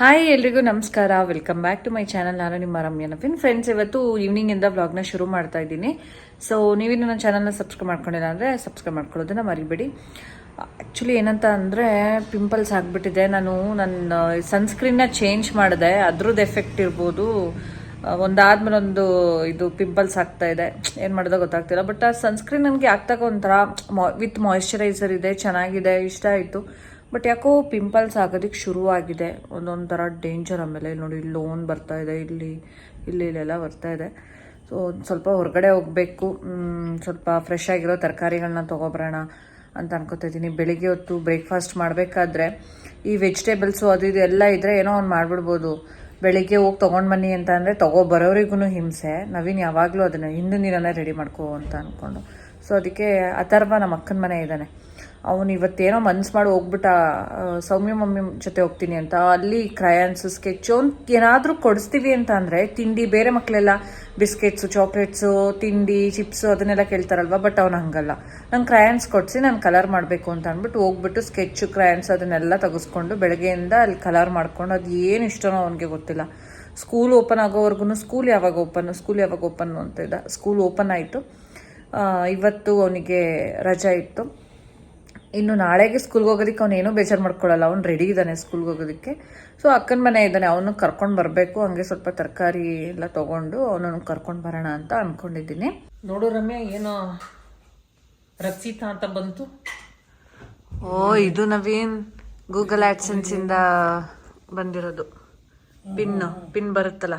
Hi ಎಲ್ರಿಗೂ ನಮಸ್ಕಾರ. Welcome back to my channel ನಾನು ನಿಮ್ಮ ರಮ್ಯ ನವೀನ್. ಫ್ರೆಂಡ್ಸ್ ಇವತ್ತು ಈವ್ನಿಂಗ್ ಇಂದ ವ್ಲಾಗ್ನ ಶುರು ಮಾಡ್ತಾ ಇದ್ದೀನಿ. ಸೊ ನೀವಿನ್ನು ನನ್ನ ಚಾನಲ್ನ ಸಬ್ಸ್ಕ್ರೈಬ್ ಮಾಡ್ಕೊಂಡಿಲ್ಲ ಅಂದರೆ ಸಬ್ಸ್ಕ್ರೈಬ್ ಮಾಡ್ಕೊಳ್ಳೋದನ್ನ ಮರಿಬೇಡಿ. ಆ್ಯಕ್ಚುಲಿ ಏನಂತ ಅಂದರೆ ಪಿಂಪಲ್ಸ್ ಆಗಿಬಿಟ್ಟಿದೆ. ನಾನು ನನ್ನ ಸನ್ಸ್ಕ್ರೀನ್ನ ಚೇಂಜ್ ಮಾಡಿದೆ. ಅದ್ರದ್ದು ಎಫೆಕ್ಟ್ ಇರ್ಬೋದು. ಒಂದಾದ್ಮೇಲೆ ಒಂದು ಇದು ಪಿಂಪಲ್ಸ್ ಆಗ್ತಾ ಇದೆ. ಏನು ಮಾಡಿದ ಗೊತ್ತಾಗ್ತಿಲ್ಲ. ಬಟ್ ಆ ಸನ್ಸ್ಕ್ರೀನ್ ನನಗೆ ಆಗ್ತಾಗ ಒಂಥರ ವಿತ್ ಮಾಯಿಶ್ಚರೈಸರ್ ಇದೆ. ಚೆನ್ನಾಗಿದೆ. ಇಷ್ಟ ಆಯಿತು. ಬಟ್ ಯಾಕೋ ಪಿಂಪಲ್ಸ್ ಆಗೋದಕ್ಕೆ ಶುರುವಾಗಿದೆ. ಒಂದೊಂದು ಥರ ಡೇಂಜರ್ ಆಮೇಲೆ ಇಲ್ಲಿ ನೋಡಿ, ಇಲ್ಲಿ ಲೋನ್ ಬರ್ತಾ ಇದೆ, ಇಲ್ಲಿ ಇಲ್ಲಿ, ಇಲ್ಲೆಲ್ಲ ಬರ್ತಾ ಇದೆ. ಸೊ ಸ್ವಲ್ಪ ಹೊರಗಡೆ ಹೋಗಬೇಕು. ಸ್ವಲ್ಪ ಫ್ರೆಶ್ ಆಗಿರೋ ತರಕಾರಿಗಳನ್ನ ತೊಗೊಬರೋಣ ಅಂತ ಅನ್ಕೋತಾ ಇದ್ದೀನಿ. ಬೆಳಿಗ್ಗೆ ಹೊತ್ತು ಬ್ರೇಕ್ಫಾಸ್ಟ್ ಮಾಡಬೇಕಾದ್ರೆ ಈ ವೆಜಿಟೇಬಲ್ಸು ಅದು ಇದು ಎಲ್ಲ ಇದ್ದರೆ ಏನೋ ಒಂದು ಮಾಡಿಬಿಡ್ಬೋದು. ಬೆಳಿಗ್ಗೆ ಹೋಗಿ ತೊಗೊಂಡು ಬನ್ನಿ ಅಂತ ಅಂದರೆ ತೊಗೊಬರೋರಿಗೂ ಹಿಂಸೆ. ನವೀನ್ ಯಾವಾಗಲೂ ಅದನ್ನು ಹಿಂದಿನ ದಿನನೇ ರೆಡಿ ಮಾಡ್ಕೋ ಅಂತ ಅಂದ್ಕೊಂಡು ಸೊ ಅದಕ್ಕೆ ಅಥರ್ವ ನಮ್ಮ ಅಕ್ಕನ ಮನೆ ಇದ್ದಾನೆ. ಅವನು ಇವತ್ತೇನೋ ಮನ್ಸು ಮಾಡಿ ಹೋಗ್ಬಿಟ್ಟ ಸೌಮ್ಯ ಮಮ್ಮಿ ಜೊತೆ ಹೋಗ್ತೀನಿ ಅಂತ, ಅಲ್ಲಿ ಕ್ರಯಾನ್ಸು ಸ್ಕೆಚ್ಚು ಅವ್ನು ಏನಾದರೂ ಕೊಡಿಸ್ತೀವಿ ಅಂತ ಅಂದರೆ ತಿಂಡಿ ಬೇರೆ ಮಕ್ಕಳೆಲ್ಲ ಬಿಸ್ಕೆಟ್ಸು ಚಾಕ್ಲೇಟ್ಸು ತಿಂಡಿ ಚಿಪ್ಸು ಅದನ್ನೆಲ್ಲ ಕೇಳ್ತಾರಲ್ವ ಬಟ್ ಅವ್ನು ಹಂಗಲ್ಲ. ನಂಗೆ ಕ್ರಯಾನ್ಸ್ ಕೊಡಿಸಿ ನಾನು ಕಲರ್ ಮಾಡಬೇಕು ಅಂತ ಅಂದ್ಬಿಟ್ಟು ಹೋಗ್ಬಿಟ್ಟು ಸ್ಕೆಚ್ಚು ಕ್ರಯಾನ್ಸ್ ಅದನ್ನೆಲ್ಲ ತೆಗೆಸ್ಕೊಂಡು ಬೆಳಗ್ಗೆಯಿಂದ ಅಲ್ಲಿ ಕಲರ್ ಮಾಡ್ಕೊಂಡು ಅದು ಏನು ಇಷ್ಟನೋ ಅವನಿಗೆ ಗೊತ್ತಿಲ್ಲ. ಸ್ಕೂಲ್ ಓಪನ್ ಆಗೋವರೆಗೂ ಸ್ಕೂಲ್ ಯಾವಾಗ ಓಪನ್ ಸ್ಕೂಲ್ ಯಾವಾಗ ಓಪನ್ ಅಂತ ಇದ್ದ ಸ್ಕೂಲ್ ಓಪನ್ ಆಯಿತು. ಇವತ್ತು ಅವನಿಗೆ ರಜಾ ಇತ್ತು. ಇನ್ನು ನಾಳೆಗೆ ಸ್ಕೂಲ್ಗೆ ಹೋಗೋದಕ್ಕೆ ಅವ್ನು ಏನೂ ಬೇಜಾರು ಮಾಡ್ಕೊಳ್ಳಲ್ಲ ಅವ್ನು ರೆಡಿ ಇದ್ದಾನೆ ಸ್ಕೂಲ್ಗೆ ಹೋಗೋದಕ್ಕೆ. ಸೊ ಅಕ್ಕನ ಮನೆ ಇದ್ದಾನೆ. ಅವನು ಕರ್ಕೊಂಡು ಬರಬೇಕು. ಹಂಗೆ ಸ್ವಲ್ಪ ತರಕಾರಿ ಎಲ್ಲ ತೊಗೊಂಡು ಅವನನ್ನು ಕರ್ಕೊಂಡು ಬರೋಣ ಅಂತ ಅಂದ್ಕೊಂಡಿದ್ದೀನಿ ನೋಡು ರಮ್ಯ ಏನೋ ರಕ್ಷಿತಾ ಅಂತ ಬಂತು. ಓ ಇದು ನವೀನ್ ಗೂಗಲ್ ಆ್ಯಡ್ಸೆನ್ಸಿಂದ ಬಂದಿರೋದು. ಪಿನ್ ಪಿನ್ ಬರುತ್ತಲ್ಲ.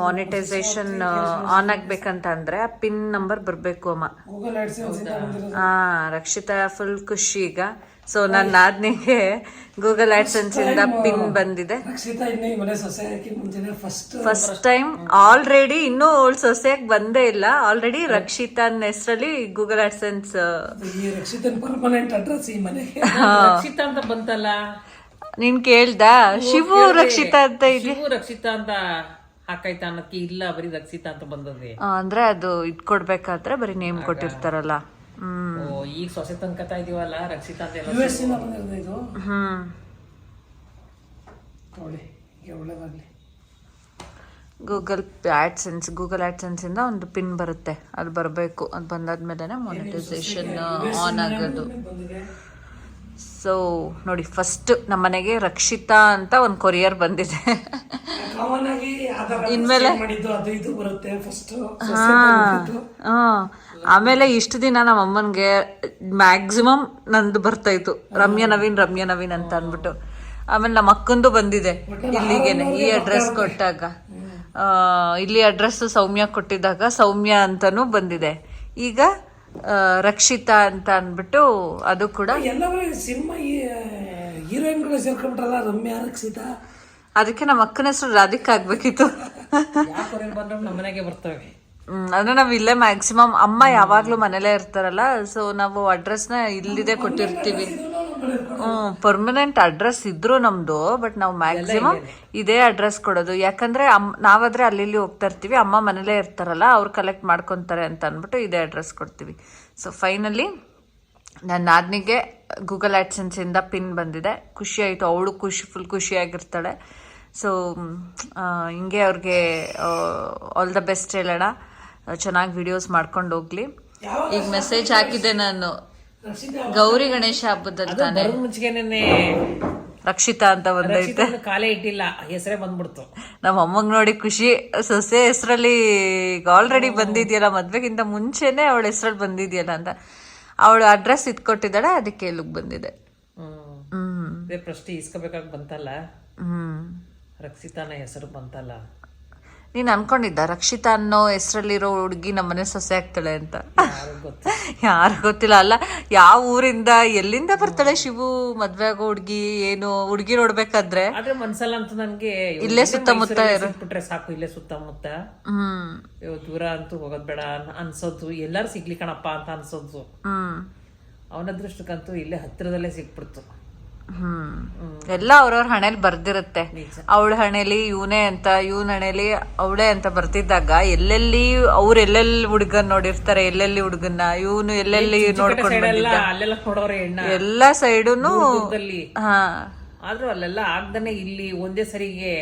ಮಾನಿಟೈಸೇಷನ್ ಆನ್ ಆಗ್ಬೇಕಂತ ಅಂದ್ರೆ ಆ ಪಿನ್ ನಂಬರ್ ಬರಬೇಕು ಅಮ್ಮ. ಹಾ ರಕ್ಷಿತಾ ಫುಲ್ ಖುಷಿ ಈಗ. ಸೊ ನನ್ನ ಆದ್ನಿಗೆ ಗೂಗಲ್ ಆಡ್ಸನ್ಸ್ ಇಂದ ಪಿನ್ ಬಂದಿದೆ. ಮನೆ ಫಸ್ಟ್ ಟೈಮ್ ಆಲ್ರೆಡಿ ಇನ್ನೂ ಅವಳು ಸೊಸೆಯಾಗಿ ಬಂದೇ ಇಲ್ಲ. ಆಲ್ರೆಡಿ ರಕ್ಷಿತಾನ್ ಹೆಸರಲ್ಲಿ ಗೂಗಲ್ ಆಡ್ಸನ್ಸ್ ಈ ರಕ್ಷಿತನ್ ಪರ್ಮನೆಂಟ್ ಅಡ್ರೆಸ್ ಈ ಮನೆಗೆ. ರಕ್ಷಿತಾ ಅಂತ ಬಂತಲ್ಲ? ನೀನ್ ಕೇಳ್ದ? ಶಿವು ರಕ್ಷಿತಾ ಅಂತ ಇದೆ. ಶಿವು ರಕ್ಷಿತಾ ಅಂತ ಹಾಕೈತ ಅನ್ನಕ್ಕೆ ಇಲ್ಲ ಬರೀ ರಕ್ಷಿತಾ ಅಂತ ಬಂದದೆ ಅಂದ್ರೆ ಅದು ಇದ್ ಕೊಡ್ಬೇಕಾದ್ರೆ ಬರೀ ನೇಮ್ ಕೊಟ್ಟಿರ್ತಾರಲ್ಲ. ಹ್ಮ್. ಓ ಈಗ ಸೊಸೆ ತನ್ಕತಾ ಇದೀವಲ್ಲ ರಕ್ಷಿತಾ ಅಂತ ಎಲ್ಲ ಇಂದ ಹ್ಮ್. ನೋಡಿ ಒಳ್ಳೇದಾಗ್ಲಿ. ಗೂಗಲ್ ಆಡ್ಸೆನ್ಸ್ ಗೂಗಲ್ ಆಡ್ಸೆನ್ಸ್ ಇಂದ ಒಂದು ಪಿನ್ ಬರುತ್ತೆ. ಅದು ಬರಬೇಕು. ಅದು ಬಂದಾದ್ಮೇಲೆ ಮಾನಿಟೈಸೇಷನ್ ಆನ್ ಆಗೋದು. ಸೊ ನೋಡಿ ಫಸ್ಟ್ ನಮ್ಮ ಮನೆಗೆ ರಕ್ಷಿತಾ ಅಂತ ಒಂದು ಕೊರಿಯರ್ ಬಂದಿದೆ. ಇನ್ಮೇಲೆ? ಆಮೇಲೆ ಇಷ್ಟು ದಿನ ನಮ್ಮ ಅಮ್ಮನಿಗೆ ಮ್ಯಾಕ್ಸಿಮಮ್ ನಂದು ಬರ್ತಾ ಇತ್ತು. ರಮ್ಯಾ ನವೀನ್ ರಮ್ಯ ನವೀನ್ ಅಂತ ಅಂದ್ಬಿಟ್ಟು. ಆಮೇಲೆ ನಮ್ಮ ಅಕ್ಕಂದು ಬಂದಿದೆ ಇಲ್ಲಿಗೆನೆ ಈ ಅಡ್ರೆಸ್ ಕೊಟ್ಟಾಗ. ಇಲ್ಲಿ ಅಡ್ರೆಸ್ ಸೌಮ್ಯ ಕೊಟ್ಟಿದ್ದಾಗ ಸೌಮ್ಯ ಅಂತಾನು ಬಂದಿದೆ. ಈಗ ರಕ್ಷಿತಾ ಅಂತ ಅಂದ್ಬಿಟ್ಟು ಅದು ಕೂಡ ಎಲ್ಲವೂ ಸಿನಿಮಾ ಹೀರೋಯಿನ್ಗಳು ಸೇರ್ಕೊಂಡ್ಬಿಟ್ರಲ್ಲ ರಮ್ಯಾ ರಕ್ಷಿತಾ? ಅದಕ್ಕೆ ನಮ್ಮ ಅಕ್ಕನ ಹೆಸರು ರಾಧಿಕಾ ಆಗ್ಬೇಕಿತ್ತು. ಯಾಕೆ ಬಂದ್ರು ನಮ್ಮ ಮನೆಗೆ ಬರ್ತವೆ. ಅಂದ್ರೆ ನಾವ್ ಇಲ್ಲೇ ಮ್ಯಾಕ್ಸಿಮಮ್ ಅಮ್ಮ ಯಾವಾಗ್ಲೂ ಮನೇಲೇ ಇರ್ತಾರಲ್ಲ ಸೊ ನಾವು ಅಡ್ರೆಸ್ನ ಇಲ್ಲಿದೆ ಕೊಟ್ಟಿರ್ತೀವಿ. ಪರ್ಮನೆಂಟ್ ಅಡ್ರೆಸ್ ಇದ್ರು ನಮ್ದು ಬಟ್ ನಾವು ಮ್ಯಾಕ್ಸಿಮಮ್ ಇದೇ ಅಡ್ರೆಸ್ ಕೊಡೋದು. ಯಾಕಂದ್ರೆ ನಾವಾದ್ರೆ ಅಲ್ಲಿ ಇಲ್ಲಿ ಹೋಗ್ತಾ ಇರ್ತೀವಿ ಅಮ್ಮ ಮನೇಲೇ ಇರ್ತಾರಲ್ಲ ಅವ್ರು ಕಲೆಕ್ಟ್ ಮಾಡ್ಕೊಂತಾರೆ ಅಂತ ಅಂದ್ಬಿಟ್ಟು ಇದೇ ಅಡ್ರೆಸ್ ಕೊಡ್ತೀವಿ. ಸೊ ಫೈನಲಿ ನನ್ನ ನಾದ್ನಿಗೆ ಗೂಗಲ್ ಆ್ಯಡ್ಸನ್ಸಿಂದ ಇಂದ ಪಿನ್ ಬಂದಿದೆ. ಖುಷಿ ಆಯಿತು ಅವಳು ಖುಷಿ ಫುಲ್ ಖುಷಿಯಾಗಿರ್ತಾಳೆ ಸೊ ಹಿಂಗೆ ಅವ್ರಿಗೆ ಆಲ್ ದ ಬೆಸ್ಟ್ ಹೇಳೋಣ. ಚೆನ್ನಾಗಿ ವಿಡಿಯೋಸ್ ಮಾಡ್ಕೊಂಡು ಹೋಗ್ಲಿ. ಈಗ ಮೆಸೇಜ್ ಹಾಕಿದೆ ನಾನು. ಗೌರಿ ಗಣೇಶ ಹಬ್ಬದಲ್ಲಿ ತಾನೆ. ರಕ್ಷಿತ ಮುಂಚೆನೆ ರಕ್ಷಿತಾ ಅಂತ ಬಂದೈತೆ ಕಾಲೇ ಇಟ್ಟಿಲ್ಲ ಹೆಸರೇ ಬಂದ್ಬಿಡ್ತು. ನಮ್ಮ ಅಮ್ಮಂಗ್ ನೋಡಿ ಖುಷಿ. ಸೊಸೆ ಹೆಸರಲ್ಲಿ ಈಗ ಆಲ್ರೆಡಿ ಬಂದಿದ್ಯಲ್ಲ ಮದ್ವೆಗಿಂತ ಮುಂಚೆನೆ ಅವಳ ಹೆಸರಲ್ಲಿ ಬಂದಿದ್ಯಲ್ಲ ಅಂತ. ಅವಳು ಅಡ್ರೆಸ್ ಇದ್ಕೊಟ್ಟಿದ್ದಾಳೆ ಅದಕ್ಕೆ ಇಲ್ಲಿಗೆ ಬಂದಿದೆ. ಹ್ಮ್. ಪ್ರಶ್ನೆ ಇಸ್ಕೋಬೇಕಾಗಿ ಬಂತಲ್ಲ? ಹ್ಮ್. ರಕ್ಷಿತಾನ ಹೆಸರು ಬಂತಲ್ಲ? ನೀನ್ ಅನ್ಕೊಂಡಿದ್ದ? ರಕ್ಷಿತಾ ಅನ್ನೋ ಹೆಸರಲ್ಲಿರೋ ಹುಡುಗಿ ನಮ್ಮನೆ ಸೊಸೆ ಆಗ್ತಾಳೆ ಅಂತ. ಯಾರು ಗೊತ್ತಿಲ್ಲ. ಅಲ್ಲ ಯಾವ ಊರಿಂದ ಎಲ್ಲಿಂದ ಬರ್ತಾಳೆ ಶಿವು ಮದ್ವೆ ಆಗೋ ಹುಡುಗಿ? ಏನು ಹುಡುಗಿ ನೋಡ್ಬೇಕಾದ್ರೆ? ಆದ್ರೆ ಮನ್ಸಲ್ಲ ಅಂತ ನನ್ಗೆ ಇಲ್ಲೇ ಸುತ್ತಮುತ್ತ ಇರು. ಬಿಟ್ರೆ ಸಾಕು ಇಲ್ಲೇ ಸುತ್ತಮುತ್ತ. ಹ್ಮ್. ದೂರ ಅಂತೂ ಹೋಗೋದ್ ಬೇಡ ಅನ್- ಅನ್ಸೋದು. ಎಲ್ಲಾರು ಸಿಗ್ಲಿ ಕಣಪ್ಪ ಅಂತ ಅನ್ಸೋದು. ಹ್ಮ್. ಅವನ ಅದೃಷ್ಟಕ್ಕಂತೂ ಇಲ್ಲೇ ಹತ್ತಿರದಲ್ಲೇ ಸಿಕ್ಬಿಡ್ತು ಹ್ಮ್. ಎಲ್ಲ ಅವ್ರವ್ರ ಹಣೆಲಿ ಬರ್ದಿರುತ್ತೆ. ಅವಳ ಹಣೆಲಿ ಇವನೇ ಅಂತ ಇವನ್ ಹಣೆಲಿ ಅವಳೇ ಅಂತ ಬರ್ತಿದ್ದಾಗ ಎಲ್ಲೆಲ್ಲಿ ಅವ್ರ ಎಲ್ಲೆಲ್ಲಿ ಹುಡುಗನ್ ನೋಡಿರ್ತಾರೆ ಎಲ್ಲೆಲ್ಲಿ ಹುಡುಗನ್ನ ಇವನು ಎಲ್ಲೆಲ್ಲಿ ನೋಡ್ಕೊಂಡು ಎಲ್ಲ ಸೈಡುನು ಹಾ. ಆದ್ರೂ ಅಲ್ಲೆಲ್ಲ ಆಗ್ದಾನೆ ಇಲ್ಲಿ ಒಂದೇ ಸರಿಗೆ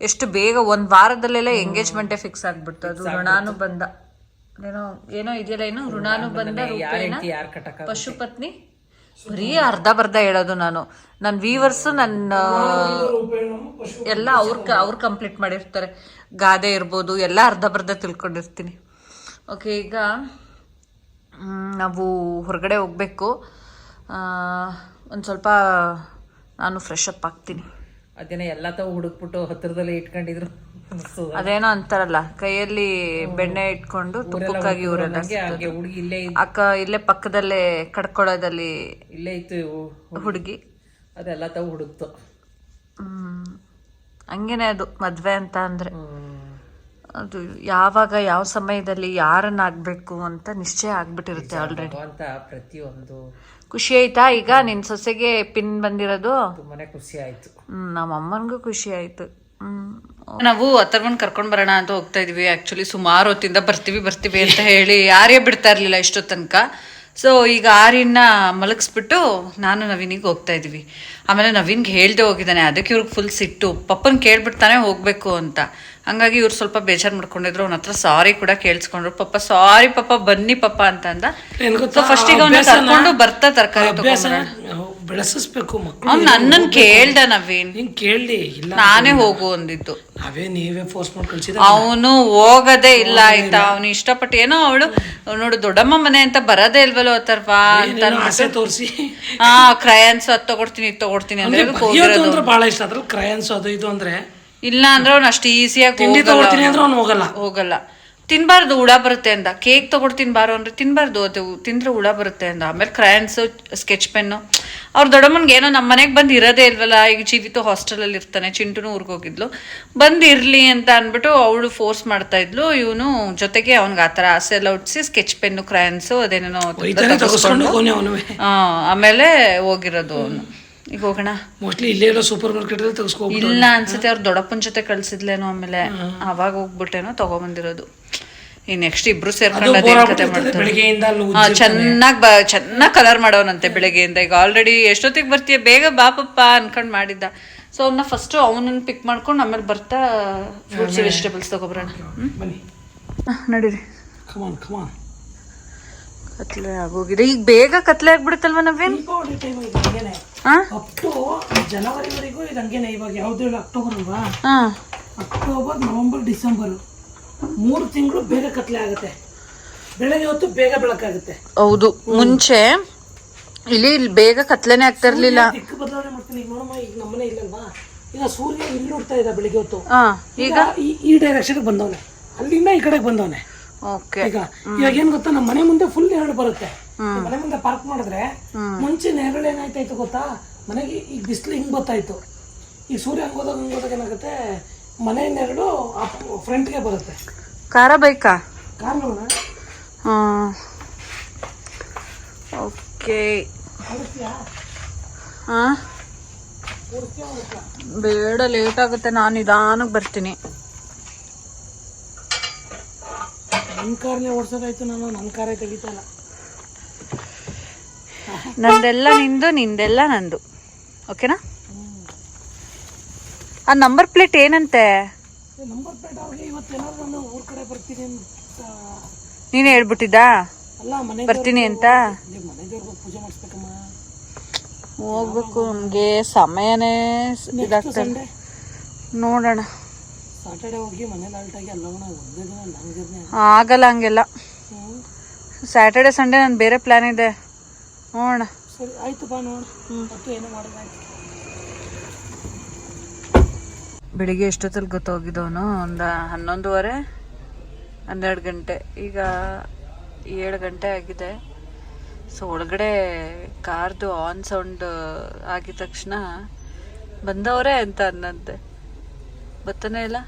ಎಷ್ಟು ಬೇಗ ಒಂದ್ ವಾರದಲ್ಲೆಲ್ಲ ಎಂಗೇಜ್ಮೆಂಟೇ ಫಿಕ್ಸ್ ಆಗ್ಬಿಡ್ತು. ಅದು ಋಣಾನು ಬಂದ. ಏನೋ ಏನೋ ಇದೆಯಲ್ಲ ಏನು? ಋಣಾನು ಬಂದ ಪಶುಪತ್ನಿ? ಬರೀ ಅರ್ಧ ಬರ್ಧ ಹೇಳೋದು ನಾನು. ನನ್ನ ವೀವರ್ಸ್ ನನ್ನ ಎಲ್ಲ ಅವ್ರ ಅವ್ರು ಕಂಪ್ಲೀಟ್ ಮಾಡಿರ್ತಾರೆ. ಗಾದೆ ಇರ್ಬೋದು, ಎಲ್ಲ ಅರ್ಧ ಬರ್ಧ ತಿಳ್ಕೊಂಡಿರ್ತೀನಿ. ಓಕೆ ಈಗ ನಾವು ಹೊರಗಡೆ ಹೋಗ್ಬೇಕು. ಒಂದು ಸ್ವಲ್ಪ ನಾನು ಫ್ರೆಶ್ ಅಪ್ ಆಗ್ತೀನಿ. ಅದೇನೇ ಎಲ್ಲ ತಾವು ಹುಡುಕ್ಬಿಟ್ಟು ಹತ್ತಿರದಲ್ಲೇ ಇಟ್ಕೊಂಡಿದ್ರು. ಅದೇನೋ ಅಂತಾರಲ್ಲ ಕೈಯಲ್ಲಿ ಬೆಣ್ಣೆ ಇಟ್ಕೊಂಡು ತುಪ್ಪಕ್ಕಾಗಿ ಊರೆಲ್ಲ ಹುಡುಗಿ ಇಲ್ಲೇ ಅಕ್ಕ ಇಲ್ಲೇ ಪಕ್ಕದಲ್ಲೇ ಕಡ್ಕೊಳ್ಳೋದಲ್ಲಿ ಇಲ್ಲೇ ಇತ್ತು. ಹುಡುಗಿ. ಅದೆಲ್ಲ ತಾವು ಹುಡುಕ್ತು. ಹ್ಮ್. ಹಂಗೇನೆ ಅದು ಮದ್ವೆ ಅಂತ ಅಂದ್ರೆ. ಅದು ಯಾವಾಗ ಯಾವ ಸಮಯದಲ್ಲಿ ಯಾರನ್ನ ಆಗ್ಬೇಕು ಅಂತ ನಿಶ್ಚಯ ಆಗ್ಬಿಟ್ಟಿರುತ್ತೆ ಆಲ್ರೆಡಿ ಭಗವಂತ ಪ್ರತಿಯೊಂದು ಖುಷಿ ಆಯ್ತಾ ಈಗ ನಿನ್ ಸೊಸೆಗೆ ಪಿನ್ ಬಂದಿರೋದು? ತುಂಬಾನೇ ಖುಷಿ ಆಯ್ತು. ಹ್ಮ್ ನಮ್ಮ ಅಮ್ಮನಿಗೂ ಖುಷಿ ಆಯ್ತು. ನಾವು ಅಥರ್ವನ್ ಕರ್ಕೊಂಡ್ ಬರೋಣ ಅಂತ ಹೋಗ್ತಾ ಇದೀವಿ. ಆಕ್ಚುಲಿ ಸುಮಾರು ಹೊತ್ತಿಂದ ಬರ್ತೀವಿ ಬರ್ತೀವಿ ಅಂತ ಹೇಳಿ ಯಾರೇ ಬಿಡ್ತಾ ಇರ್ಲಿಲ್ಲ ಇಷ್ಟು ತನಕ. ಸೊ ಈಗ ಆರಿನ ಮಲಗಿಸ್ಬಿಟ್ಟು ನಾನು ನವೀನಿಗೆ ಹೋಗ್ತಾ ಇದೀವಿ. ಆಮೇಲೆ ನವೀನ್ಗೆ ಹೇಳ್ದೆ ಹೋಗಿದ್ದಾನೆ ಅದಕ್ಕೆ ಇವ್ರಿಗೆ ಫುಲ್ ಸಿಟ್ಟು. ಪಪ್ಪನ್ ಕೇಳ್ಬಿಡ್ತಾನೆ ಹೋಗ್ಬೇಕು ಅಂತ. ಹಂಗಾಗಿ ಇವ್ರು ಸ್ವಲ್ಪ ಬೇಜಾರು ಮಾಡ್ಕೊಂಡಿದ್ರು. ಅವನ ಹತ್ರ ಸಾರಿ ಕೂಡ ಕೇಳಿಸ್ಕೊಂಡ್ರು. ಪಪ್ಪ ಸಾರಿ ಪಪ್ಪ ಬನ್ನಿ ಪಪ್ಪ ಅಂತ ಅಂದ. ಫಸ್ಟ್ ಅಭ್ಯಾಸನ- ಕರ್ಕೊಂಡು ಬರ್ತಾ ತರಕಾರಿ ಬೆಳೆಸಿಸ್ಬೇಕು ಮಕ್ಕಳು ಅವ್ನು ನನ್ನನ್ ಕೇಳ್ದ ನವೀನ್. ಹಿಂಗ್ ಕೇಳಿ ಇಲ್ಲ ನಾನೇ ಹೋಗು ಅಂದಿದ್ದು. ನಾವೇ ನೀವೇ ಫೋರ್ಸ್ ಮಾಡಿ ಕಳ್ಸಿದ ಅವನು ಹೋಗದೇ ಇಲ್ಲ ಆಯ್ತಾ? ಅವನು ಇಷ್ಟಪಟ್ಟು ಏನೋ ಅವಳು ನೋಡು ದೊಡ್ಡಮ್ಮ ಮನೆ ಅಂತ ಬರೋದೇ ಇಲ್ವಲ್ಲ ಅಥರ್ವಾ ಅಂತ ಆಸೆ ತೋರಿಸಿ. ಹಾ ಕ್ರಯನ್ಸ್ ಅದು ತಗೊಡ್ತೀನಿ ಇದು ತಗೊಡ್ತೀನಿ ಅಂದ್ರೆ ಅದಕ್ಕೆ ಹೋಗಿರೋದು. ಅಂದ್ರೆ ಬಹಳ ಇಷ್ಟ. ಅದ್ರಲ್ಲಿ ಕ್ರಯನ್ಸ್ ಅದು ಇದು ಅಂದ್ರೆ ಇಲ್ಲ ಅಂದ್ರೆ ಅವ್ನು ಅಷ್ಟು ಈಸಿಯಾಗಿ ತಿಂಡಿ ತಗೊಳ್ತೀನಿ ಅಂದ್ರೆ ಅವ್ನು ಹೋಗಲ್ಲ. ಹೋಗಲ್ಲ. ತಿನ್ಬಾರ್ದು ಹುಳ ಬರುತ್ತೆ ಅಂದ. ಕೇಕ್ ತಗೊಂಡು ಬಾರೋ ಅಂದ್ರೆ ತಿನ್ಬಾರ್ದು ಅದು ತಿಂದ್ರೆ ಹುಳ ಬರುತ್ತೆ ಅಂದ. ಆಮೇಲೆ ಕ್ರಯನ್ಸ್ ಸ್ಕೆಚ್ ಪೆನ್ನು ಅವ್ರ ದೊಡ್ಡಮ್ಮನ್ಗೆ ಏನೋ ನಮ್ಮ ಮನೆಗೆ ಬಂದು ಇರೋದೇ ಇಲ್ವಲ್ಲ ಈಗ ಜೀವಿತು ಹಾಸ್ಟೆಲಲ್ಲಿ ಇರ್ತಾನೆ ಚಿಂಟುನು ಊರಿಗೆ ಹೋಗಿದ್ಲು. ಬಂದು ಇರ್ಲಿ ಅಂತ ಅಂದ್ಬಿಟ್ಟು ಅವಳು ಫೋರ್ಸ್ ಮಾಡ್ತಾ ಇದ್ಲು. ಇವನು ಜೊತೆಗೆ ಅವ್ನಿಗೆ ಆ ಥರ ಆಸೆ ಎಲ್ಲ ಹುಟ್ಟಿಸಿ ಸ್ಕೆಚ್ ಪೆನ್ನು ಕ್ರಯನ್ಸು ಅದೇನೇನೋ ಆಮೇಲೆ ಹೋಗಿರೋದು ಅವನು. ಈಗ ಹೋಗೋಣ. ಮೋಸ್ಟ್ಲಿ ಇಲ್ಲೇ ಸೂಪರ್ ಮಾರ್ಕೆಟ್ ಅಲ್ಲಿ ತಗಸ್ಕೊಬಿಟ್ಟು ಇಲ್ಲ ಅನ್ಸುತ್ತೆ ಅವ್ರ ದೊಡ್ಡಪ್ಪನ ಜೊತೆ ಕಳ್ಸಿದ್ಲೇನೋ ಆಮೇಲೆ ಅವಾಗ ಹೋಗ್ಬಿಟ್ಟೇನೋ ತಗೊಂಬಂದಿರೋದು. ಈ ನೆಕ್ಸ್ಟ್ ಇಬ್ರು ಸೇರ್ಕೊಂಡು ಅದೇ ಕತೆ ಮಾಡ್ತಾರೆ? ಚೆನ್ನಾಗ್ ಬ ಚೆನ್ನಾಗ್ ಕಲರ್ ಮಾಡೋನಂತೆ ಬೆಳಗ್ಗೆಯಿಂದ. ಈಗ ಆಲ್ರೆಡಿ ಎಷ್ಟೊತ್ತಿಗೆ ಬರ್ತೀಯ? ಬೇಗ ಬಾಪಪ್ಪ ಅನ್ಕೊಂಡ್ ಮಾಡಿದ್ದ. ಸೊ ಅವನ್ನ ಫಸ್ಟ್ ಅವನನ್ನ ಪಿಕ್ ಮಾಡ್ಕೊಂಡು ಆಮೇಲೆ ಬರ್ತಾ ಫ್ರೂಟ್ಸ್ ವೆಜಿಟೇಬಲ್ಸ್ ತಗೊಬರೋಣ. ಬನ್ನಿ. ನಡೀರಿ. ಕಮಾನ್ ಕಮಾನ್ ಕತ್ಲೆ ಆಗೋಗಿದೆ. ಈಗ ಬೇಗ ಕತ್ಲೆ ಆಗ್ಬಿಡುತ್ತಲ್ವ ನವೀನ್ ದೀಪಾವಳಿ ಟೈಮ್ ಇದು ಹಂಗೇನೆ. ಹಾ ಅಪ್ ಟು ಜನವರಿವರೆಗೂ ಇದು ಹಂಗೇನೆ ಇವಾಗ ಯಾವ್ದು ಹೇಳಿ ಅಕ್ಟೋಬರ್ ಅಲ್ವಾ ಹಾ ಅಕ್ಟೋಬರ್ ನವೆಂಬರ್ ಡಿಸೆಂಬರ್ ಮೂರು ತಿಂಗಳು ಬೇಗ ಕತ್ಲೆ ಆಗುತ್ತೆ. ಬೆಳಗ್ಗೆ ಹೊತ್ತು ಬೇಗ ಬೆಳಕಾಗುತ್ತೆ. ಹೌದು. ಮುಂಚೆ ಇಲ್ಲಿ ಇಲ್ಲಿ ಬೇಗ ಕತ್ಲೆನೆ ಆಗ್ತಾ ಇರ್ಲಿಲ್ಲ. ದಿಕ್ಕು ಬದಲಾವಣೆ ಮಾಡ್ತೀನಿ. ಈಗ ನೋಡಮ್ಮ ಈಗ ನಮ್ಮನೆ ಇಲ್ಲಲ್ವಾ? ಈಗ ಸೂರ್ಯ ಇಲ್ಲಿ ಹುಡ್ತಾ ಇದ್ದ ಬೆಳಿಗ್ಗೆ ಹೊತ್ತು. ಹಾ ಈಗ ಈ- ಈ ಡೈರೆಕ್ಷನ್ ಬಂದವನೆ. ಅಲ್ಲಿಂದ ಈ ಕಡೆಗೆ ಬಂದವನೆ. ಈಗ ಇವಾಗ ಏನ್ ಗೊತ್ತಾ? ನಮ್ಮ ಮನೆ ಮುಂದೆ ಫುಲ್ ನೆರಳು ಬರುತ್ತೆ. ಮನೆ ಮುಂದೆ ಪಾರ್ಕ್ ಮಾಡಿದ್ರೆ ಮುಂಚೆ ನೆರಳು ಏನಾಯ್ತಾಯ್ತು ಗೊತ್ತಾ? ಮನೆಗೆ ಈಗ ಬಿಸಿಲು ಹಿಂಗ್ ಗೊತ್ತಾಯ್ತು ಈ ಸೂರ್ಯ ಹಂಗೋದಾಗ ಹಂಗೋದಾಗ ಏನಾಗುತ್ತೆ? ಮನೆ ನೆರಳು ಫ್ರಂಟ್ಗೆ ಬರುತ್ತೆ. ಕಾರ ಬೈಕಾ? ಕಾರ್ ಓಕೆ ಹಾ. ಬೇಡ ಲೇಟ್ ಆಗುತ್ತೆ. ನಾನು ನಿಧಾನಕ್ಕೆ ಬರ್ತೀನಿ. ನನ್ನ ಕಾರ್ನೇ ಓಡಿಸೋದಾಯ್ತು ನಾನು ನನ್ನ ಕಾರೇ ತೆಗಿತಲ್ಲ ನಂದೆಲ್ಲ ನಿಂದು ನಿಂದೆಲ್ಲ ನಂದು. ಓಕೆನಾ? ಆ ನಂಬರ್ ಪ್ಲೇಟ್ ಏನಂತೆ? ನಂಬರ್ ಪ್ಲೇಟ್ ಅವ್ರಿಗೆ ಇವತ್ತೇನಾದ್ರು ನಾನು ಊರ್ ಕಡೆ ಬರ್ತೀನಿ ಅಂತ ನೀನೇ ಹೇಳ್ಬಿಟ್ಟಿದ್ದಾ? ಅಲ್ಲ ಮನೆ ಬರ್ತೀನಿ ಅಂತ? ಮನೆ ದೇವ್ರಿಗೆ ಪೂಜೆ ಮಾಡಿಸ್ಬೇಕಮ್ಮ. ಹೋಗ್ಬೇಕು ನಮ್ಗೆ ಸಮಯನೇ ಇದಾಗ್ತದೆ ನೋಡೋಣ. ಸಾಟರ್ಡೆ ಹೋಗಿ ಮನೇಲಿ ಆಲ್ಟಾಗಿ ಅಲ್ಲವಣ ಒಂದೇ ದಿನ ನಂಗಿರ್ನೆ ಆಗಲ್ಲ ಹಂಗೆಲ್ಲ. ಸ್ಯಾಟರ್ಡೆ ಸಂಡೇ ನಾನು ಬೇರೆ ಪ್ಲಾನ್ ಇದೆ. ನೋಡೋಣ. ಸರಿ ಆಯ್ತು ಬಾ ನೋಡು. ಮತ್ತು ಏನೋ ಬೆಳಿಗ್ಗೆ ಎಷ್ಟೊತ್ತಲ್ಲಿ ಗೊತ್ತೋಗಿದ್ದವನು? ಒಂದು ಹನ್ನೊಂದುವರೆ ಹನ್ನೆರಡು ಗಂಟೆ. ಈಗ ಏಳು ಗಂಟೆ ಆಗಿದೆ. ಸೊ ಒಳಗಡೆ ಕಾರ್ದು ಆನ್ ಸೌಂಡ್ ಆಗಿದ ತಕ್ಷಣ ಬಂದವರೇ ಅಂತ ಅನ್ನಂತೆ ಬರ್ತಾನೆ ಇಲ್ಲ?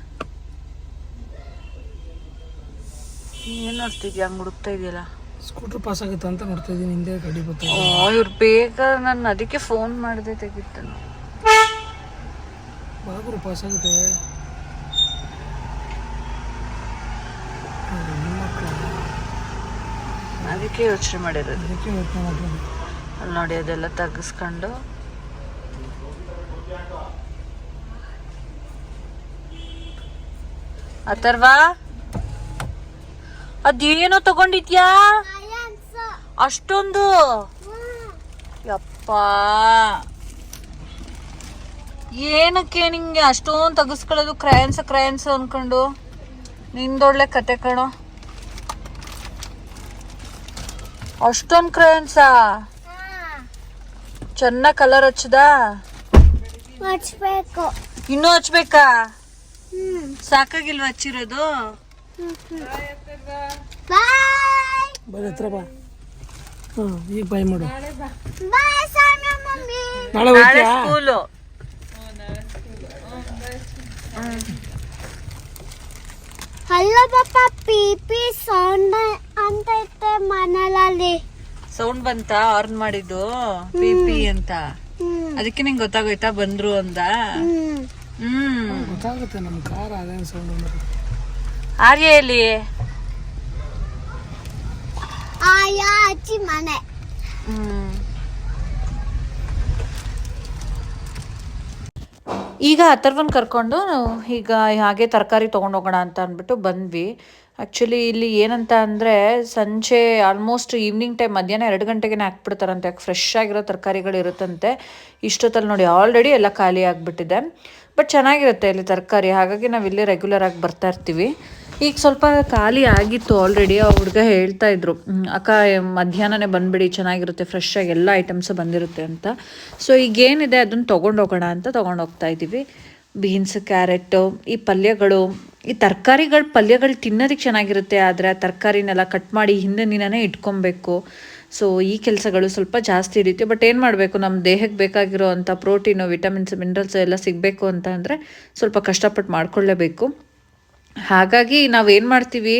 ಏನು ನೋಡ್ತಿದ್ಯಾ ಹಂಗೆ ಹುಡುಕ್ತಾ ಇದೆಯಲ್ಲ? ಸ್ಕೂಟ್ರ್ ಪಾಸ್ ಆಗುತ್ತೆ ಅಂತ ನೋಡ್ತಾ ಇದ್ದೀನಿ ಹಿಂದೆ ಗಾಡಿ ಬರ್ತಾ ಓ ಇವ್ರು ಬೇಗ ನಾನು ಅದಕ್ಕೆ ಫೋನ್ ಮಾಡಿದೆ ತೆಗಿತಾನೆ ಬಾಗುರು ಪಾಸ್ ಆಗುತ್ತೆ. ಅದಕ್ಕೆ ಯೋಚನೆ ಮಾಡಿರೋದು. ಅದಕ್ಕೆ ಯೋಚನೆ ಮಾಡಿರೋದು ಅಲ್ಲಿ ನೋಡಿ ಅದೆಲ್ಲ ತೆಗಿಸ್ಕೊಂಡು. ಅಥರ್ವ? ಅದೇನೋ ತಗೊಂಡಿದ್ಯಾ? ಅಷ್ಟೊಂದು? ಯಪ್ಪ. ಏನಕ್ಕೆ ನಿಂಗೆ ಅಷ್ಟೊಂದು ತೆಗಿಸ್ಕೊಳ್ಳೋದು? ಕ್ರಯನ್ಸ್ ಕ್ರಯನ್ಸ್ ಅನ್ಕೊಂಡು. ನಿಂದೊಳ್ಳೆ ಕತೆ ಕಣೋ. ಅಷ್ಟೊಂದು ಕ್ರಯನ್ಸಾ? ಚೆನ್ನಾಗಿ ಕಲರ್ ಹಚ್ಚದ? ಹಚ್ಬೇಕು. ಇನ್ನೂ ಹಚ್ಬೇಕಾ? ಸಾಕಾಗಿಲ್ವಾ ಹಚ್ಚಿರೋದು? ಬಾಯ್. ಬರೀ ಹತ್ರ ಬಾ. ಹಾಂ ಈಗ ಬಾಯ್ ಮಾಡು. ನಾಳೆ ಹೋಗ್ತೀಯಾ? ಸ್ಕೂಲು. ಹಲೋ ಪಾಪ ಪಿ ಪಿ ಸೌಂಡ್ ಅಂತ ಇತ್ತೆ ಮನೆಯಲ್ಲಿ ಸೌಂಡ್ ಬಂತ ಆರ್ನ್ ಮಾಡಿದ್ದು ಪಿ ಪಿ ಅಂತ. ಅದಕ್ಕೆ ನಿಂಗೆ ಗೊತ್ತಾಗೋಯ್ತಾ ಬಂದ್ರು ಅಂದ ಗೊತ್ತಾಗುತ್ತೆ ನಮ್ಮ ಕಾರ್ ಅದೇನು ಸೌಂಡ್ ಆರ್ಯ ಎಲ್ಲಿ? ಆಯಾ ಅಜ್ಜಿ ಮನೆ. ಹ್ಮ್. ಈಗ ಅಥರ್ವನ್ ಕರ್ಕೊಂಡು ಈಗ ಹಾಗೆ ತರಕಾರಿ ತೊಗೊಂಡೋಗೋಣ ಅಂತ ಅಂದ್ಬಿಟ್ಟು ಬಂದ್ವಿ. ಆ್ಯಕ್ಚುಲಿ ಇಲ್ಲಿ ಏನಂತ ಅಂದರೆ ಸಂಜೆ ಆಲ್ಮೋಸ್ಟ್ ಈವ್ನಿಂಗ್ ಟೈಮ್ ಮಧ್ಯಾಹ್ನ ಎರಡು ಗಂಟೆಗೆ ಹಾಕ್ಬಿಡ್ತಾರಂತೆ. ಯಾಕೆ ಫ್ರೆಶ್ ಆಗಿರೋ ತರಕಾರಿಗಳು ಇರುತ್ತಂತೆ. ಇಷ್ಟೊತ್ತಲ್ಲಿ ನೋಡಿ ಆಲ್ರೆಡಿ ಎಲ್ಲ ಖಾಲಿ ಆಗಿಬಿಟ್ಟಿದೆ. ಬಟ್ ಚೆನ್ನಾಗಿರುತ್ತೆ ಇಲ್ಲಿ ತರಕಾರಿ. ಹಾಗಾಗಿ ನಾವು ಇಲ್ಲಿ ರೆಗ್ಯುಲರ್ ಆಗಿ ಬರ್ತಾ ಇರ್ತೀವಿ. ಈಗ ಸ್ವಲ್ಪ ಖಾಲಿ ಆಗಿತ್ತು ಆಲ್ರೆಡಿ ಆ ಹುಡುಗ ಹೇಳ್ತಾ ಇದ್ರು "ಹ್ಮ್, ಅಕ್ಕ ಮಧ್ಯಾಹ್ನನೇ ಬಂದ್ಬಿಡಿ ಚೆನ್ನಾಗಿರುತ್ತೆ ಫ್ರೆಶ್ ಆಗಿ ಎಲ್ಲ ಐಟಮ್ಸ್ ಬಂದಿರುತ್ತೆ ಅಂತ. ಸೊ ಈಗ ಏನಿದೆ ಅದನ್ನು ತೊಗೊಂಡೋಗೋಣ ಅಂತ ತೊಗೊಂಡೋಗ್ತಾ ಇದ್ದೀವಿ. ಬೀನ್ಸ್ ಕ್ಯಾರೆಟು ಈ ಪಲ್ಯಗಳು ಈ ತರಕಾರಿಗಳು ಪಲ್ಯಗಳು ತಿನ್ನೋದಕ್ಕೆ ಚೆನ್ನಾಗಿರುತ್ತೆ ಆದರೆ ಆ ತರಕಾರಿನೆಲ್ಲ ಕಟ್ ಮಾಡಿ ಹಿಂದಿನ ದಿನನೇ ಇಟ್ಕೊಬೇಕು. ಸೊ ಈ ಕೆಲಸಗಳು ಸ್ವಲ್ಪ ಜಾಸ್ತಿ ಇರುತ್ತೆ. ಬಟ್ ಏನು ಮಾಡಬೇಕು? ನಮ್ಮ ದೇಹಕ್ಕೆ ಬೇಕಾಗಿರೋ ಅಂಥ ಪ್ರೋಟೀನು, ವಿಟಮಿನ್ಸ್, ಮಿನರಲ್ಸ್ ಎಲ್ಲ ಸಿಗಬೇಕು ಅಂತ ಅಂದರೆ ಸ್ವಲ್ಪ ಕಷ್ಟಪಟ್ಟು ಮಾಡ್ಕೊಳ್ಳೇಬೇಕು. ಹಾಗಾಗಿ ನಾವೇನು ಮಾಡ್ತೀವಿ?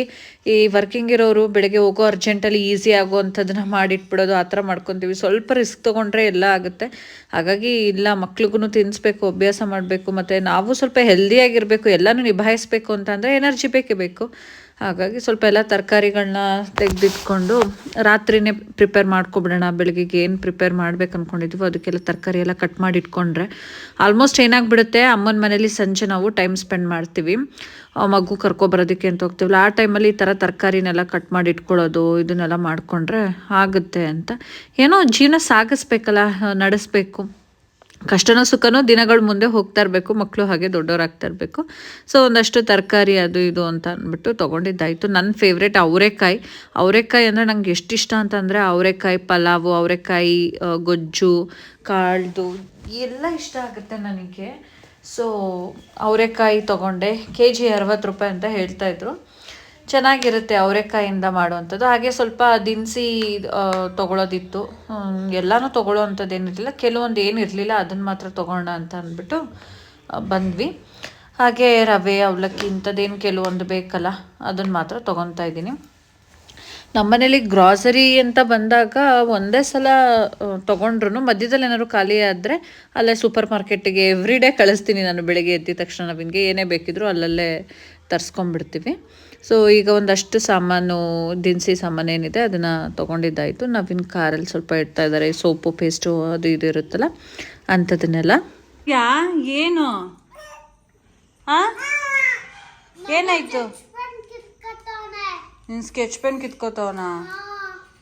ಈ ವರ್ಕಿಂಗ್ ಇರೋರು ಬೆಳಗ್ಗೆ ಹೋಗೋ ಅರ್ಜೆಂಟಲ್ಲಿ ಈಸಿ ಆಗೋ ಅಂಥದ್ದನ್ನ ಮಾಡಿಟ್ಬಿಡೋದು, ಆ ಥರ ಮಾಡ್ಕೊತೀವಿ. ಸ್ವಲ್ಪ ರಿಸ್ಕ್ ತೊಗೊಂಡ್ರೆ ಎಲ್ಲ ಆಗುತ್ತೆ. ಹಾಗಾಗಿ ಇಲ್ಲ ಮಕ್ಳಿಗೂ ತಿನ್ನಿಸ್ಬೇಕು ಅಭ್ಯಾಸ ಮಾಡಬೇಕು. ಮತ್ತು ನಾವು ಸ್ವಲ್ಪ ಹೆಲ್ದಿಯಾಗಿರಬೇಕು ಎಲ್ಲನೂ ನಿಭಾಯಿಸ್ಬೇಕು ಅಂತ ಅಂದರೆ ಎನರ್ಜಿ ಬೇಕೇ ಬೇಕು. ಹಾಗಾಗಿ ಸ್ವಲ್ಪ ಎಲ್ಲ ತರಕಾರಿಗಳನ್ನ ತೆಗೆದಿಟ್ಕೊಂಡು ರಾತ್ರಿನೇ ಪ್ರಿಪೇರ್ ಮಾಡ್ಕೊಬಿಡೋಣ. ಬೆಳಗ್ಗೆಗೆ ಏನು ಪ್ರಿಪೇರ್ ಮಾಡ್ಬೇಕು ಅಂದ್ಕೊಂಡಿದ್ದೀವೋ ಅದಕ್ಕೆಲ್ಲ ತರಕಾರಿ ಎಲ್ಲ ಕಟ್ ಮಾಡಿ ಇಟ್ಕೊಂಡ್ರೆ ಆಲ್ಮೋಸ್ಟ್ ಏನಾಗ್ಬಿಡುತ್ತೆ? ಅಮ್ಮನ ಮನೇಲಿ ಸಂಜೆ ನಾವು ಟೈಮ್ ಸ್ಪೆಂಡ್ ಮಾಡ್ತೀವಿ. ಮಗು ಕರ್ಕೊಬರೋದಕ್ಕೆ ಅಂತ ಹೋಗ್ತೀವಲ್ಲ, ಆ ಟೈಮಲ್ಲಿ ಈ ಥರ ತರಕಾರಿನೆಲ್ಲ ಕಟ್ ಮಾಡಿ ಇಟ್ಕೊಳ್ಳೋದು, ಇದನ್ನೆಲ್ಲ ಮಾಡಿಕೊಂಡ್ರೆ ಆಗುತ್ತೆ ಅಂತ. ಏನೋ ಜೀವನ ಸಾಗಿಸ್ಬೇಕಲ್ಲ, ನಡೆಸ್ಬೇಕು. ಕಷ್ಟನೋ ಸುಖನೋ ದಿನಗಳು ಮುಂದೆ ಹೋಗ್ತಾ ಇರಬೇಕು ಮಕ್ಕಳು ಹಾಗೆ ದೊಡ್ಡವರಾಗ್ತಾ ಇರಬೇಕು. ಸೊ ಒಂದಷ್ಟು ತರಕಾರಿ ಅದು ಇದು ಅಂತ ಅಂದ್ಬಿಟ್ಟು ತೊಗೊಂಡಿದ್ದಾಯಿತು. ನನ್ನ ಫೇವ್ರೇಟ್ ಅವರೆಕಾಯಿ. ಅವರೆಕಾಯಿ ಅಂದರೆ ನಂಗೆ ಎಷ್ಟು ಇಷ್ಟ ಅಂತಂದರೆ ಅವರೆಕಾಯಿ ಪಲಾವು, ಅವರೆಕಾಯಿ ಗೊಜ್ಜು, ಕಾಳ್ದು ಎಲ್ಲ ಇಷ್ಟ ಆಗುತ್ತೆ ನನಗೆ. ಸೊ ಅವರೆಕಾಯಿ ತೊಗೊಂಡೆ. ಕೆ ಜಿ ಅರವತ್ತು ರೂಪಾಯಿ ಅಂತ ಹೇಳ್ತಾಯಿದ್ರು ಚೆನ್ನಾಗಿರುತ್ತೆ ಅವರೆಕಾಯಿಂದ ಮಾಡುವಂಥದ್ದು. ಹಾಗೆ ಸ್ವಲ್ಪ ದಿನಸಿ ತೊಗೊಳೋದಿತ್ತು. ಎಲ್ಲನೂ ತೊಗೊಳ್ಳೋ ಅಂಥದ್ದು ಏನಿರಲಿಲ್ಲ. ಕೆಲವೊಂದು ಏನು ಇರಲಿಲ್ಲ ಅದನ್ನು ಮಾತ್ರ ತೊಗೊಳ್ಳೋಣ ಅಂತ ಅಂದ್ಬಿಟ್ಟು ಬಂದ್ವಿ. ಹಾಗೆ ರವೆ, ಅವಲಕ್ಕಿ ಇಂಥದ್ದೇನು ಕೆಲವೊಂದು ಬೇಕಲ್ಲ ಅದನ್ನು ಮಾತ್ರ ತೊಗೊತಾ ಇದ್ದೀನಿ. ನಮ್ಮನೇಲಿ ಗ್ರಾಸರಿ ಅಂತ ಬಂದಾಗ ಒಂದೇ ಸಲ ತೊಗೊಂಡ್ರು ಮಧ್ಯದಲ್ಲಿ ಏನಾದ್ರು ಖಾಲಿ ಆದರೆ ಅಲ್ಲೇ ಸೂಪರ್ ಮಾರ್ಕೆಟಿಗೆ ಎವ್ರಿ ಡೇ ಕಳಿಸ್ತೀನಿ ನಾನು ಬೆಳಗ್ಗೆ ಎದ್ದ ತಕ್ಷಣ ನವೀನ್ಗೆ ಏನೇ ಬೇಕಿದ್ರೂ ಅಲ್ಲಲ್ಲೇ ತರಿಸ್ಕೊಂಬಿಡ್ತೀವಿ ಸೊ ಈಗ ಒಂದಷ್ಟು ಸಾಮಾನು, ದಿನಸಿ ಸಾಮಾನು ಏನಿದೆ, ಅದನ್ನು ತೊಗೊಂಡಿದ್ದಾಯಿತು. ನವೀನ್ ಕಾರಲ್ಲಿ ಸ್ವಲ್ಪ ಇಡ್ತಾ ಇದ್ದಾರೆ, ಸೋಪು, ಪೇಸ್ಟು, ಅದು ಇದು ಇರುತ್ತಲ್ಲ, ಅಂಥದನ್ನೆಲ್ಲ. ಯಾ, ಏನು? ಏನಾಯ್ತು? ನಿನ್ನ ಸ್ಕೆಚ್ ಪೆನ್ ಕಿತ್ಕೋತವನ?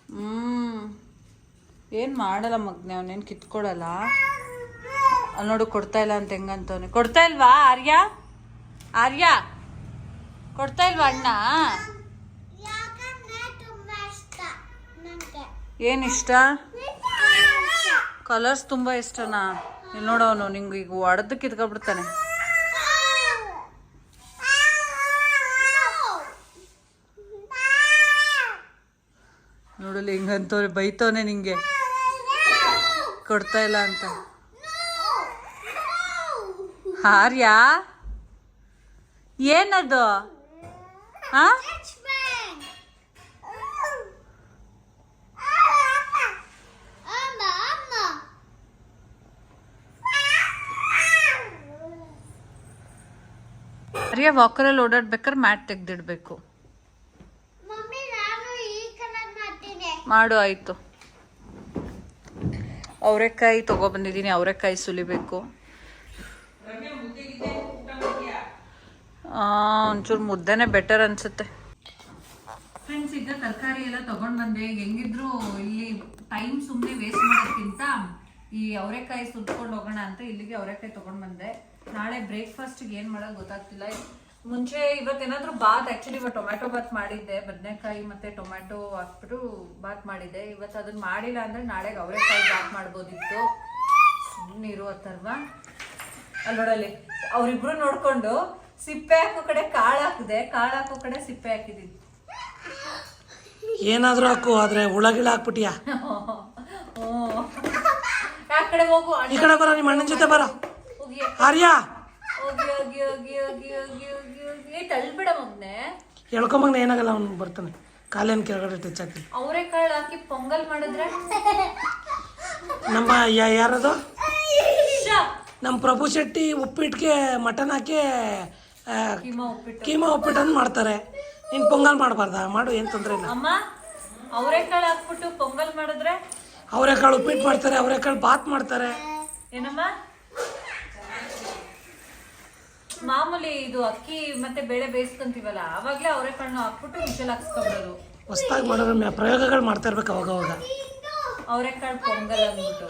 ಹ್ಞೂ ಏನು ಮಾಡಲ್ಲ ಮಗ್ನೆ, ಅವನೇನು ಕಿತ್ಕೊಡಲ್ಲ? ಅಲ್ಲಿ ನೋಡು, ಕೊಡ್ತಾ ಇಲ್ಲ ಅಂತ ಹೆಂಗಂತವನೆ. ಕೊಡ್ತಾ ಇಲ್ವಾ, ಆರ್ಯ? ಆರ್ಯ? ಕೊಡ್ತಾ ಇಲ್ವಾ ಅಣ್ಣ? ಏನು ಇಷ್ಟ? ಕಲರ್ಸ್ ತುಂಬ ಇಷ್ಟನಾ? ಇಲ್ಲಿ ನೋಡೋನು ನಿಂಗೆ ಈಗ ಒಡೆದು ಕಿತ್ಕೊಬಿಡ್ತಾನೆ ನೋಡಲಿ ಹಿಂಗಂತವ್ರೆ ಬೈತವನೆ ನಿಂಗೆ. ಕೊಡ್ತಾ ಇಲ್ಲ ಅಂತ. ಹಾರ್ಯಾ? ಏನದು? ಹಾ ಹಾರ್ಯ ವಾಕರಲ್ಲಿ ಓಡಾಡ್ಬೇಕಾದ್ರೆ ಮ್ಯಾಟ್ ತೆಗ್ದಿಡ್ಬೇಕು. ಮಾಡು ಆಯಿತು. ಅವರೆಕಾಯಿ ತೊಗೊಬಂದಿದ್ದೀನಿ ಅವರೆಕಾಯಿ ಸುಲಿಬೇಕು. ಒಂಚೂರು ಮುದ್ದೆನೆ ಬೆಟರ್ ಅನ್ಸುತ್ತೆ. ಫ್ರೆಂಡ್ಸ್ ಈಗ ತರಕಾರಿ ಎಲ್ಲ ತಗೊಂಡ್ ಬಂದೆ. ಹೆಂಗಿದ್ರು ಇಲ್ಲಿ ಟೈಮ್ ಸುಮ್ಮನೆ ವೇಸ್ಟ್ ಮಾಡೋದಕ್ಕಿಂತ ಈ ಅವರೆಕಾಯಿ ಸುಟ್ಕೊಂಡು ಹೋಗೋಣ ಅಂತ ಇಲ್ಲಿಗೆ ಅವರೆಕಾಯಿ ತಗೊಂಡ್ ಬಂದೆ. ನಾಳೆ ಬ್ರೇಕ್ಫಾಸ್ಟ್ಗೆ ಏನು ಮಾಡೋದು ಗೊತ್ತಾಗ್ತಿಲ್ಲ. ಮುಂಚೆ ಇವತ್ತೇನಾದರೂ ಬಾತ್ ಆ್ಯಕ್ಚುಲಿ ಇವತ್ತು ಟೊಮ್ಯಾಟೊ ಬಾತ್ ಮಾಡಿದ್ದೆ. ಬದನೆಕಾಯಿ ಮತ್ತೆ ಟೊಮ್ಯಾಟೊ ಹಾಕ್ಬಿಟ್ಟು ಬಾತ್ ಮಾಡಿದ್ದೆ. ಇವತ್ತು ಅದನ್ನ ಮಾಡಿಲ್ಲ ಅಂದ್ರೆ ನಾಳೆಗೆ ಅವರೆಕಾಯಿ ಬಾತ್ ಮಾಡ್ಬೋದಿತ್ತು. ಸುಮ್ಮನೆ ಇರುವತ್ತಲ್ವಾ ಅಲ್ಲಿ ನೋಡಲ್ಲಿ, ಅವ್ರಿಬ್ರು ನೋಡ್ಕೊಂಡು ಸಿಪ್ಪೆ ಹಾಕೋ ಕಡೆ ಕಾಳು ಹಾಕಿದೆ ಕಾಳು ಹಾಕೋ ಕಡೆ ಸಿಪ್ಪೆ ಹಾಕಿದ್ದೀನಿ. ಏನಾದ್ರೂ ಹಾಕು ಆದ್ರೆ ಹುಳಗಿಳ ಹಾಕ್ಬಿಟ್ಟಿಯಾ? ಆ ಕಡೆ ಹೋಗು ಈ ಕಡೆ ಬರ ನಿಮ್ಮ ಅಣ್ಣನ ಜೊತೆ ಬರ. ಹೋಗಿ. ಆರ್ಯ? ಹೋಗಿ ಹೋಗಿ ಹೋಗಿ ಹೋಗಿ ಹೋಗಿ ಹೋಗಿ ತಳ್ಬಿಡ ಮಗ್ನೆ. ಹೇಳ್ಕೊಂಬಂಗ ಏನಾಗಲ್ಲ ಅವ್ನು ಬರ್ತಾನೆ. ಕಾಲೇನ್ ಕೆಳಗಡೆ ಟಚ್ ಹಾಕಿ. ಅವರೇ ಕಾಳು ಹಾಕಿ ಪೊಂಗಲ್ ಮಾಡಿದ್ರೆ? ನಮ್ಮ ಯಾರದು. ನಮ್ಮ ಪ್ರಭು ಶೆಟ್ಟಿ ಉಪ್ಪಿಟ್ಟಿಗೆ ಮಟನ್ ಹಾಕಿ ಕೀಮಾ ಉಪ್ಪಿಟ್ಟು. ಕೀಮಾ ಉಪ್ಪಿಟ್ಟನ್ನು ಮಾಡ್ತಾರೆ. ನೀನು ಪೊಂಗಲ್ ಮಾಡಬಾರ್ದ? ಮಾಡು ಏನು ತೊಂದರೆ ಇಲ್ಲ. ಅಮ್ಮ ಅವರೆಕಾಳು ಹಾಕ್ಬಿಟ್ಟು ಪೊಂಗಲ್ ಮಾಡಿದ್ರೆ? ಅವರೆಕಾಳು ಉಪ್ಪಿಟ್ಟು ಮಾಡ್ತಾರೆ ಅವರೆಕಾಳು ಬಾತ್ ಮಾಡ್ತಾರೆ. ಏನಮ್ಮ? ಮಾಮೂಲಿ ಇದು ಅಕ್ಕಿ ಮತ್ತೆ ಬೇಳೆ ಬೇಯಿಸ್ಕೊಂತೀವಲ್ಲ ಅವಾಗ್ಲೇ ಅವರೆಕಾಳನ್ನ ಹಾಕ್ಬಿಟ್ಟು ವಿಷಲ್ ಹಾಕ್ಸ್ಕೊಬಿಡೋದು. ಹೊಸ್ದಾಗಿ ಮಾಡೋದ್ರ ಮೇಲೆ ಪ್ರಯೋಗಗಳು ಮಾಡ್ತಾ ಇರ್ಬೇಕು ಅವಾಗ ಅವಾಗ ಅವರೆಕಾಳು ಪೊಂಗಲ್ ಅಂದ್ಬಿಟ್ಟು.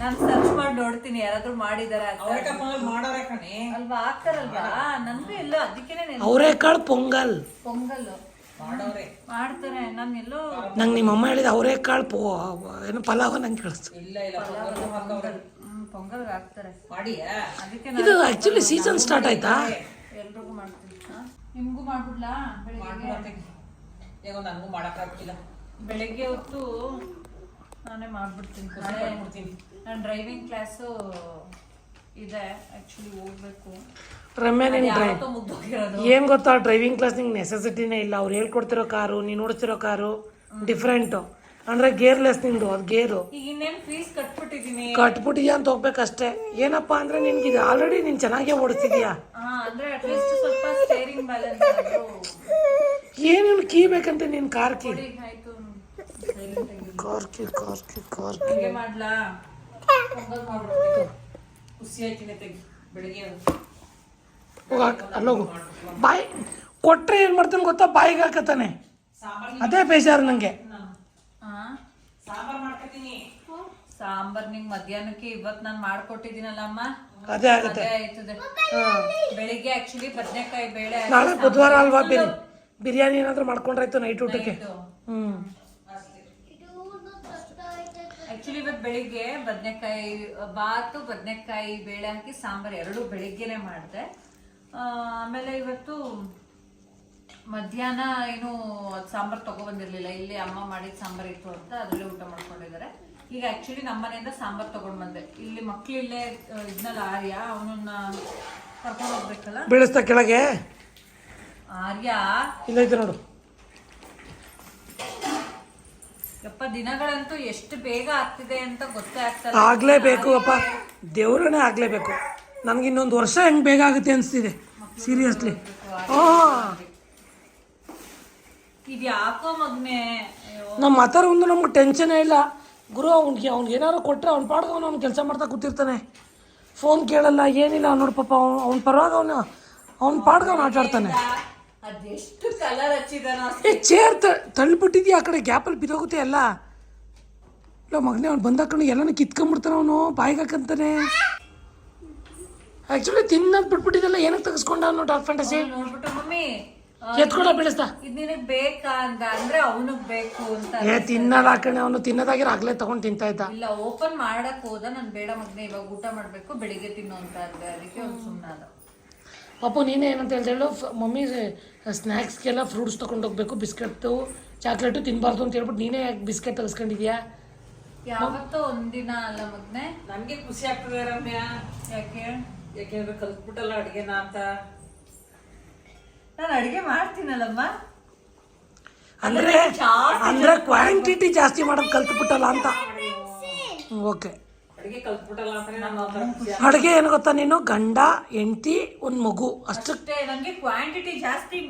ನಾನು ಸರ್ಚ್ ಮಾಡಿ ನೋಡ್ತೀನಿ ಯಾರಾದ್ರೂ ಮಾಡಿದಾರ ಮಾಡೋರೆ ಕಣೆ ಅಲ್ವಾ? ಹಾಕ್ತಾರಲ್ವಾ ನನ್ಗೂ ಇಲ್ಲ ಅದಕ್ಕೇನೆ ನೆನ್ಪು. ಅವರೆಕಾಳು ಪೊಂಗಲ್. ಪೊಂಗಲ್ ಮಾಡೋರೆ ಮಾಡ್ತಾರೆ ನಾನು ಎಲ್ಲೋ ನಂಗೆ ನಿಮ್ಮ ಅಮ್ಮ ಹೇಳಿದ ಅವರೆಕಾಳು ಪೋ ಏನು ಪಲಾವ್ ನಂಗೆ ಕೇಳಿಸ್ತು. ಇಲ್ಲ ಇಲ್ಲ ಪೊಂಗಲ್. ಹಾಕ್ತಾರೆ. ಮಾಡಿಯಾ? ಅದಕ್ಕೆ ಇದು ಆಕ್ಚುಲಿ ಸೀಸನ್ ಸ್ಟಾರ್ಟ್ ಆಯ್ತಾ? ಎಲ್ರಿಗೂ ಮಾಡ್ತೀನಿ. ನಿಮಗೂ ನಿಮ್ಗೂ ಮಾಡ್ಬಿಡ್ಲಾ? ಬೆಳಿಗ್ಗೆ? ಈಗ ನನಗೂ ಮಾಡೋಕ್ಕಾಗ್ತಿಲ್ಲ ಬೆಳಿಗ್ಗೆ ಹೊತ್ತು ನಾನೇ ಮಾಡ್ಬಿಡ್ತೀನಿ. ನಾನು ಡ್ರೈವಿಂಗ್ ಕ್ಲಾಸು ಇದೆ ಆ್ಯಕ್ಚುಲಿ ಹೋಗ್ಬೇಕು. ರಮ್ಯಾ ನಿನ್ ಡ್ರೈವ್ ಮುಗ್ದೋಗಿರೋದು. ಏನ್ ಗೊತ್ತಾ? ಡ್ರೈವಿಂಗ್ ಕ್ಲಾಸ್ ನಿಂಗೆ ನೆಸೆಸಿಟಿನೇ ಇಲ್ಲ. ಅವ್ರು ಹೇಳ್ಕೊಡ್ತಿರೋ ಕಾರು ನೀನು ಓಡಿಸ್ತಿರೋ ಕಾರು ಡಿಫ್ರೆಂಟು ಅಂದ್ರೆ ಗೇರ್ಲೆಸ್ ನಿಂದು ಅದು ಗೇರು ಈಗ ಇನ್ನೇನು ಫೀಸ್ ಕಟ್ಬಿಟ್ಟಿದ್ದೀನಿ ಕಟ್ಬಿಟ್ಟಿದ್ಯಾ ಅಂತ ಹೋಗ್ಬೇಕಷ್ಟೇ. ಏನಪ್ಪಾ ಅಂದ್ರೆ ನಿನ್ಗೆ ಇದು ಆಲ್ರೆಡಿ ನೀನು ಚೆನ್ನಾಗೇ ಓಡಿಸ್ತಿದ್ಯಾ? ಹಾ ಅಂದ್ರೆ ಅಟ್ಲೀಸ್ಟ್ ಸ್ವಲ್ಪ ಸ್ಟೇರಿಂಗ್ ಬ್ಯಾಲೆನ್ಸ್ ಆದ್ರೂ ಏನೇನು ಕೀ ಬೇಕಂತ ನಿನ್ ಕಾರ್ ಕೀ ಆಯ್ತು. Car key car key car key car ಹಂಗೆ ಮಾಡ್ಲಾ ತೆಗಿ. ಬೆಳಿಗ್ಗೆ ಅಲ್ಲೋಗು. ಬಾಯಿ ಕೊಟ್ರೆ ಏನ್ ಮಾಡ್ತಾನೆ ಗೊತ್ತಾ? ಬಾಯಿಗೆ ಹಾಕತಾನೆ ಅದೇ ಬೇಜಾರು ನಂಗೆ. ಹಾ? ಸಾಂಬಾರ್ ಮಾಡ್ಕೊತೀನಿ. ಸಾಂಬಾರ್ ನಿಂಗ್ ಮಧ್ಯಾಹ್ನಕ್ಕೆ ಇವತ್ತು ನಾನು ಮಾಡ್ಕೊಟ್ಟಿದ್ದೀನಲ್ಲ ಅಮ್ಮ. ಅದೇ ಆಗುತ್ತೆ. ಬೆಳಿಗ್ಗೆ ಆಕ್ಚುಲಿ ಬದನೆಕಾಯಿ ಬೇಳೆ ನಾಳೆ ಬುಧವಾರ ಅಲ್ವಾ ಬಿರಿ ಬಿರಿಯಾನಿ ಏನಾದ್ರು ಮಾಡ್ಕೊಂಡ್ರಾಯ್ತು ನೈಟ್ ಊಟಕ್ಕೆ? ಇದು. ಇವತ್ತು ಬೆಳಿಗ್ಗೆ ಬದನೆಕಾಯಿ ಬಾತು ಬದನೆಕಾಯಿ ಬೇಳೆ ಹಾಕಿ ಸಾಂಬಾರು ಎರಡು ಬೆಳಿಗ್ಗೆನೆ ಮಾಡಿದೆ. ಆಮೇಲೆ ಇವತ್ತು ಮಧ್ಯಾಹ್ನ ಏನು ಸಾಂಬಾರು ತಗೊಬಂದಿರ್ಲಿಲ್ಲ. ಇಲ್ಲಿ ಅಮ್ಮ ಮಾಡಿದ ಸಾಂಬಾರು ಇತ್ತು ಅಂತ ಅದರಲ್ಲಿ ಊಟ ಮಾಡ್ಕೊಂಡಿದ್ದಾರೆ. ಈಗ ಆ್ಯಕ್ಚುಲಿ ನಮ್ಮ ಮನೆಯಿಂದ ಸಾಂಬಾರು ತೊಗೊಂಡು ಬಂದೆ. ಇಲ್ಲಿ ಮಕ್ಕಳಿಲ್ಲೇ ಇಲ್ಲೇ ಇದ್ನಲ್ಲ ಆರ್ಯ ಅವನನ್ನ ಕರ್ಕೊಂಡು ಹೋಗ್ಬೇಕಲ್ಲ? ಬೆಳೆಸ್ತಾ ಕೆಳಗೆ? ಆರ್ಯ? ಇಲ್ಲ ನೋಡು. ಯಪ್ಪ ದಿನಗಳಂತೂ ಎಷ್ಟು ಬೇಗ ಆಗ್ತಿದೆ ಅಂತ ಗೊತ್ತೇ ಆಗ್ತಲ್ಲ ಆಗ್ಲೇಬೇಕು ಅಪ್ಪ. ದೇವ್ರನೇ ಆಗ್ಲೇಬೇಕು. ನನ್ಗೆ ಇನ್ನೊಂದು ವರ್ಷ ಹೆಂಗ್ ಬೇಗ ಆಗುತ್ತೆ ಅನ್ಸ್ತಿದೆ. ಸೀರಿಯಸ್ಲಿ ಹಾ ಇದು ಯಾಕೋ ಮಗ್ನೆ? ನಮ್ಮ ಮಾತಾರ ಒಂದು ನಮ್ಗೆ ಟೆನ್ಷನೇ ಇಲ್ಲ. ಗುರು ಅವ್ನಿಗೆ ಅವ್ನಿಗೆ ಏನಾದ್ರು ಕೊಟ್ಟರೆ ಅವ್ನು ಪಾಡ್ದು ಅವ್ನು ಅವ್ನು ಕೆಲಸ ಮಾಡ್ತಾ ಕೂತಿರ್ತಾನೆ. ಫೋನ್ ಕೇಳಲ್ಲ ಏನಿಲ್ಲ. ನೋಡಿ ಪಾಪ ಅವ್ನು ಅವ್ನ ಪರವಾಗಿ ಅವನು ಅವ್ನು ಪಾಡ್ಗೆ ಅವ್ನು ಆಟ ಆಡ್ತಾನೆ ಅದೆಷ್ಟು ಕಲರ್ ಹಚ್ಚಿದಾನೋ ಏ ಚೇರ್ ತಳ್ಳಿಬಿಟ್ಟಿದ್ಯಾ ಆ ಕಡೆ? ಗ್ಯಾಪಲ್ಲಿ ಬಿದ್ದೋಗುತ್ತೆ ಎಲ್ಲ. ಇಲ್ಲ ಮಗನೇ ಅವ್ನು ಬಂದಾಕೊಂಡು ಎಲ್ಲನೂ ಕಿತ್ಕೊಂಡ್ಬಿಡ್ತಾನೆ ಅವನು ಬಾಯಿಗೆ ಹಾಕಂತಾನೆ. ಆ್ಯಕ್ಚುಲಿ ತಿನ್ನೋದು ಬಿಟ್ಬಿಟ್ಟಿದ್ದಲ್ಲ ಏನಕ್ಕೆ ತೆಗೆಸ್ಕೊಂಡ ಅವನು ಡಾಕ್ ಫ್ಯಾಂಟಸಿ ನೋಡ್ಬಿಟ್ಟು ಮಮ್ಮಿ ಎತ್ಕೊಡ ಬೀಳಿಸ್ದ ಇದ್ ನಿನಗ್ ಬೇಕಾ ಅಂತ ಅಂದ್ರೆ ಅವನಿಗ್ ಬೇಕು ಅಂತ ಏ ತಿನ್ನಲ್ಲ ಕಣೆ ಅವನು ತಿನ್ನೋದಾಗಿರೋ ಆಗ್ಲೇ ತಗೊಂಡು ತಿಂತಾ ಇದ್ದ. ಇಲ್ಲ ಓಪನ್ ಮಾಡಕ್ ಹೋದ ನಾನು ಬೇಡ ಮಗನೇ ಇವಾಗ ಊಟ ಮಾಡಬೇಕು ಬೆಳಿಗ್ಗೆ ತಿನ್ನು ಅಂತ ಅಂದೆ. ಅದಕ್ಕೆ ಅವ್ನು ಸುಮ್ಮನಾದ ಪಾಪು ನೀನೇ ಏನಂತ ಹೇಳ್ದೇಳು ಮಮ್ಮಿ ಸ್ನ್ಯಾಕ್ಸ್ಗೆಲ್ಲ ಫ್ರೂಟ್ಸ್ ತೊಗೊಂಡು ಹೋಗ್ಬೇಕು ಬಿಸ್ಕೆಟ್ಟು ಚಾಕ್ಲೇಟು ತಿನ್ನಬಾರ್ದು ಅಂತ ಹೇಳ್ಬಿಟ್ಟು ನೀನೇ ಯಾಕೆ ಬಿಸ್ಕೆಟ್ ತೆಗೆಸ್ಕೊಂಡಿದ್ಯಾ ಯಾವತ್ತೋ ಒಂದಿನ ಅಲ್ಲ ಮಗ್ನೆ. ನನಗೆ ಖುಷಿ ಆಗ್ತದೆ ರಮ್ಯಾ. ಯಾಕೆ? ಯಾಕೆಂದ್ರೆ ಕಲ್ತ್ಬಿಟ್ಟಲ್ಲ ಅಡುಗೆನ ಅಂತ. ನಾನು ಅಡುಗೆ ಮಾಡ್ತೀನಲ್ಲಮ್ಮ. ಅಂದ್ರೆ ಅಂದ್ರೆ ಕ್ವಾಂಟಿಟಿ ಜಾಸ್ತಿ ಮಾಡೋದು ಕಲ್ತ್ಬಿಟ್ಟಲ್ಲ ಅಂತ. ಓಕೆ ಅಡ್ಗೆ ಏನು ಗೊತ್ತಾ ನೀನು? ಗಂಡ ಹೆಂಡತಿ ಒಂದು ಮಗು. ಅಷ್ಟು ಅಷ್ಟೇ ನಂಗೆ ಕ್ವಾಂಟಿಟಿ ಜಾಸ್ತಿ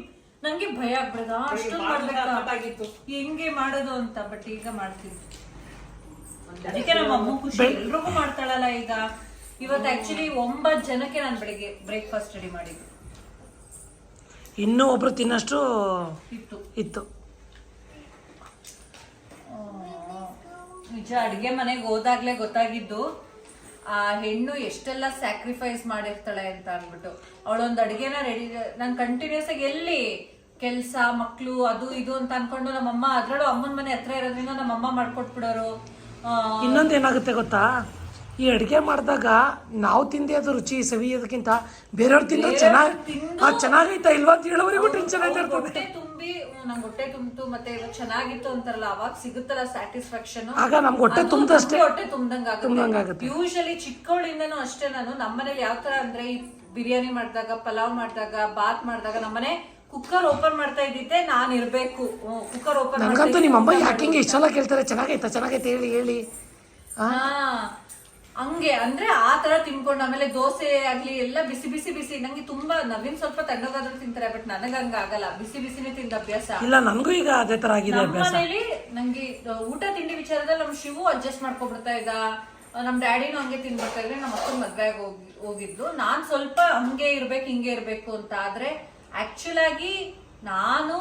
ನಂಗೆ ಭಯ ಆಗ್ಬಿಡದ. ಅಷ್ಟೊಂದು ಮಾಡ್ಬೇಕಾ? ಆಗಿತ್ತು ಹೆಂಗೆ ಮಾಡೋದು ಅಂತ ಬಟ್ ಈಗ ಮಾಡ್ತೀವಿ ಅದಕ್ಕೆ ನಮ್ಮ ಅಮ್ಮ ಖುಷಿ. ಎಲ್ರಿಗೂ ಮಾಡ್ತಾಳಲ್ಲ ಈಗ. ಇವತ್ತು ಆಕ್ಚುಲಿ ಒಂಬತ್ತು ಜನಕ್ಕೆ ನಾನು ಬೆಳಿಗ್ಗೆ ಬ್ರೇಕ್ಫಾಸ್ಟ್ ರೆಡಿ ಮಾಡಿದ್ದು. ಇನ್ನೂ ಒಬ್ರು ತಿನ್ನಷ್ಟು ಇತ್ತು. ಇತ್ತು. ನಿಜ ಅಡಿಗೆ ಮನೆಗೆ ಹೋದಾಗ್ಲೇ ಗೊತ್ತಾಗಿದ್ದು ಆ ಹೆಣ್ಣು ಎಷ್ಟೆಲ್ಲ ಸ್ಯಾಕ್ರಿಫೈಸ್ ಮಾಡಿರ್ತಾಳೆ ಅಂತ ಅಂದ್ಬಿಟ್ಟು. ಅವಳೊಂದು ಅಡಿಗೆನ ರೆಡಿ ನಾನು ಕಂಟಿನ್ಯೂಸ್ ಆಗಿ ಎಲ್ಲಿ ಕೆಲ್ಸ ಮಕ್ಳು ಅದು ಇದು ಅಂತ ಅನ್ಕೊಂಡು ನಮ್ಮಮ್ಮ ಅದ್ರಲ್ಲೂ ಅಮ್ಮನ ಮನೆ ಹತ್ರ ಇರೋದ್ರಿಂದ ನಮ್ಮಮ್ಮ ಮಾಡ್ಕೊಟ್ಬಿಡೋರು. ಇನ್ನೊಂದು ಏನಾಗುತ್ತೆ ಗೊತ್ತಾ? ಈ ಅಡುಗೆ ಮಾಡಿದಾಗ ನಾವು ತಿಂದೆ ಅದು ರುಚಿ ಸವಿಯೋದಕ್ಕಿಂತ ಬೇರೆಯವ್ರು ತಿಂದ್ರೆ ಚೆನ್ನಾಗಿ ಚೆನ್ನಾಗೈತಾ ಇಲ್ವಾ ಅಂತ ಹೇಳೋವರೆಗೂ ಟೆನ್ಷನ್ ಆಯ್ತಾ ಇರ್ತದೆ. ತುಂಬಿ ನಂಗ್ ಹೊಟ್ಟೆ ತುಂಬಿತು ಮತ್ತೆ ಇವತ್ತು ಚೆನ್ನಾಗಿತ್ತು ಅಂತಾರಲ್ಲ ಅವಾಗ ಸಿಗುತ್ತಲ್ಲ ಸ್ಯಾಟಿಸ್ಫ್ಯಾಕ್ಷನ್ ಆಗ ನಮ್ಗೆ ಹೊಟ್ಟೆ ತುಂಬಿದಷ್ಟೇ. ಹೊಟ್ಟೆ ತುಂಬ್ದಂಗ್ ಆಗುತ್ತೆ. ಯೂಶಲಿ ಚಿಕ್ಕವಳಿಂದನೂ ಅಷ್ಟೇ ನಾನು. ನಮ್ಮನೇಲಿ ಯಾವ ತರ ಅಂದ್ರೆ ಈ ಬಿರಿಯಾನಿ ಮಾಡಿದಾಗ ಪಲಾವ್ ಮಾಡಿದಾಗ ಬಾತ್ ಮಾಡಿದಾಗ ನಮ್ಮನೆ ಕುಕ್ಕರ್ ಓಪನ್ ಮಾಡ್ತಾ ಇದ್ದಿದ್ದೆ ನಾನು ಇರ್ಬೇಕು. ಕುಕ್ಕರ್ ಓಪನ್ ಮಾಡ್ತಾ ನಿಮ್ಮ ಅಮ್ಮ ಯಾಕೆ ಹಿಂಗೆ ಇಷ್ಟೆಲ್ಲ ಕೇಳ್ತಾರೆ? ಚೆನ್ನಾಗೈತಾ? ಚೆನ್ನಾಗೈತೆ? ಹೇಳಿ ಹೇಳಿ. ಹಾ. ಹಂಗೆ ಅಂದ್ರೆ ಆ ತರ ತಿನ್ಕೊಂಡು ಆಮೇಲೆ ದೋಸೆ ಆಗ್ಲಿ ಎಲ್ಲ ಬಿಸಿ ಬಿಸಿ ಬಿಸಿ. ನಂಗೆ ತುಂಬಾ ನವೀನ್ ಸ್ವಲ್ಪ ತಣ್ಣಗಾದ್ರೂ ತಿಂತಾರೆ ಬಟ್ ನನಗ ಹಂಗ ಆಗಲ್ಲ. ಬಿಸಿ ಬಿಸಿನೇ ತಿಂದ ಅಭ್ಯಾಸ. ಇಲ್ಲ ನನಗೂ ಈಗ ಅದೇ ತರ ಆಗಿದೆ ನಮ್ಮ ಮನೇಲಿ ನಂಗೆ ಊಟ ತಿಂಡಿ ವಿಚಾರದಲ್ಲಿ ನಮ್ ಶಿವು ಅಡ್ಜಸ್ಟ್ ಮಾಡ್ಕೊಬಿಡ್ತಾ ಇದ್ದ. ನಮ್ ಡ್ಯಾಡಿನೂ ಹಂಗೆ ತಿನ್ಬಿಡ್ತಾ ಇದ್ರೆ ನಮ್ಮ ಅಕ್ಕನ ಮದ್ವೆ ಆಗಿ ಹೋಗಿ ಹೋಗಿದ್ದು. ನಾನ್ ಸ್ವಲ್ಪ ಹಂಗೆ ಇರ್ಬೇಕು ಹಿಂಗೆ ಇರ್ಬೇಕು ಅಂತ ಆದ್ರೆ ಆಕ್ಚುಲ್ ಆಗಿ ನಾನು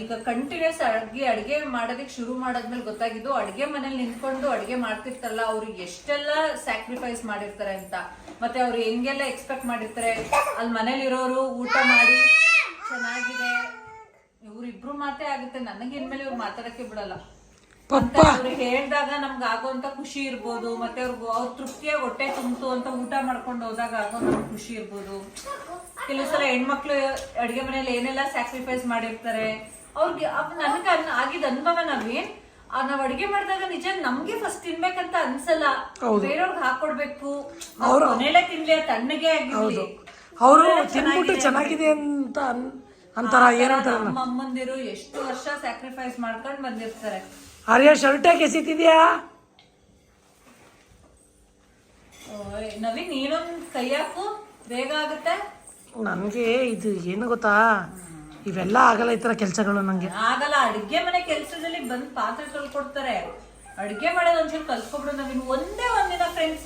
ಈಗ ಕಂಟಿನ್ಯೂಸ್ ಅಡ್ಗೆ ಅಡ್ಗೆ ಮಾಡೋದಕ್ಕೆ ಶುರು ಮಾಡಾದ್ಮೇಲೆ ಗೊತ್ತಾಗಿದ್ದು ಅಡ್ಗೆ ಮನೇಲಿ ನಿಂತ್ಕೊಂಡು ಅಡ್ಗೆ ಮಾಡ್ತಿರ್ತಾರಲ್ಲ, ಅವ್ರು ಎಷ್ಟೆಲ್ಲ ಸ್ಯಾಕ್ರಿಫೈಸ್ ಮಾಡಿರ್ತಾರೆ ಅಂತ. ಮತ್ತೆ ಅವ್ರು ಹೆಂಗೆಲ್ಲ ಎಕ್ಸ್ಪೆಕ್ಟ್ ಮಾಡಿರ್ತಾರೆ? ಅಲ್ಲಿ ಮನೇಲಿರೋರು ಊಟ ಮಾಡಿ ಚೆನ್ನಾಗಿದೆ. ಇವ್ರಿಬ್ರು ಮಾತೇ ಆಗುತ್ತೆ. ನನಗೆ ಇನ್ಮೇಲೆ ಇವ್ರು ಮಾತಾಡಕ್ಕೆ ಬಿಡಲ್ಲ. ಅವ್ರಿಗೆ ಹೇಳ್ದಾಗ ನಮ್ಗೆ ಆಗೋಂತ ಖುಷಿ ಇರ್ಬೋದು ಮತ್ತೆ ಅವ್ರಿಗೆ ಅವ್ರ ತೃಪ್ತಿಯ ಹೊಟ್ಟೆ ತುಂಬಿತು ಅಂತ ಊಟ ಮಾಡ್ಕೊಂಡು ಹೋದಾಗ ಆಗೋ ನಮ್ಗೆ ಖುಷಿ ಇರ್ಬೋದು. ಕೆಲವು ಸಲ ಹೆಣ್ಮಕ್ಳು ಅಡಿಗೆ ಮನೇಲಿ ಏನೆಲ್ಲ ಸ್ಯಾಕ್ರಿಫೈಸ್ ಮಾಡಿರ್ತಾರೆ ಅವ್ರಿಗೆ ಅವ್ ನನಗೆ ಆಗಿದ ಅನುಭವ ನಾವೇನ್? ನಾವ್ ಅಡಿಗೆ ಮಾಡಿದಾಗ ನಿಜ ನಮ್ಗೆ ಫಸ್ಟ್ ತಿನ್ಬೇಕಂತ ಅನ್ಸಲ್ಲ. ಬೇರೆಯವ್ರಿಗೆ ಹಾಕೊಡ್ಬೇಕು. ಅವ್ರ ಮನೇಲೆ ತಿನ್ಲಿ ತಣ್ಣಗೆ ಆಗಿರ್ಲಿ. ಅವರು ತಿನ್ಬಿಟ್ಟು ಚೆನ್ನಾಗಿದೆ ಅಂತ ಅಂತಾರ ಏನಂತಾರಲ್ಲ ನಮ್ಮ ಅಮ್ಮಂದಿರು ಎಷ್ಟು ವರ್ಷ ಸ್ಯಾಕ್ರಿಫೈಸ್ ಮಾಡ್ಕೊಂಡು ಬಂದಿರ್ತಾರೆ. ಆರ್ಯ ಶರ್ಟ್ ಕೆಸಿತಿದ್ಯಾ? ನವೀನ್ ನೀನೊಂದ್ ಕೈ ಹಾಕು. ಬೇಗ ಆಗುತ್ತೆ. ನನಗೆ ಇದು ಏನು ಗೊತ್ತಾ? ಇವೆಲ್ಲ ಆಗಲ್ಲ ಈ ಥರ ಕೆಲಸಗಳು ನನಗೆ ಆಗಲ್ಲ ಅಡುಗೆ ಮನೆ ಕೆಲಸದಲ್ಲಿ ಬಂದು ಪಾತ್ರೆ ತೊಳ್ಕೊಡ್ತಾರೆ ಅಡುಗೆ ಮಾಡೋದು ಒಂಚೂರು ಕಲ್ತ್ಕೊಬಿಡು ನವೀನ್. ಒಂದೇ ಒಂದಿನ ಫ್ರೆಂಡ್ಸ್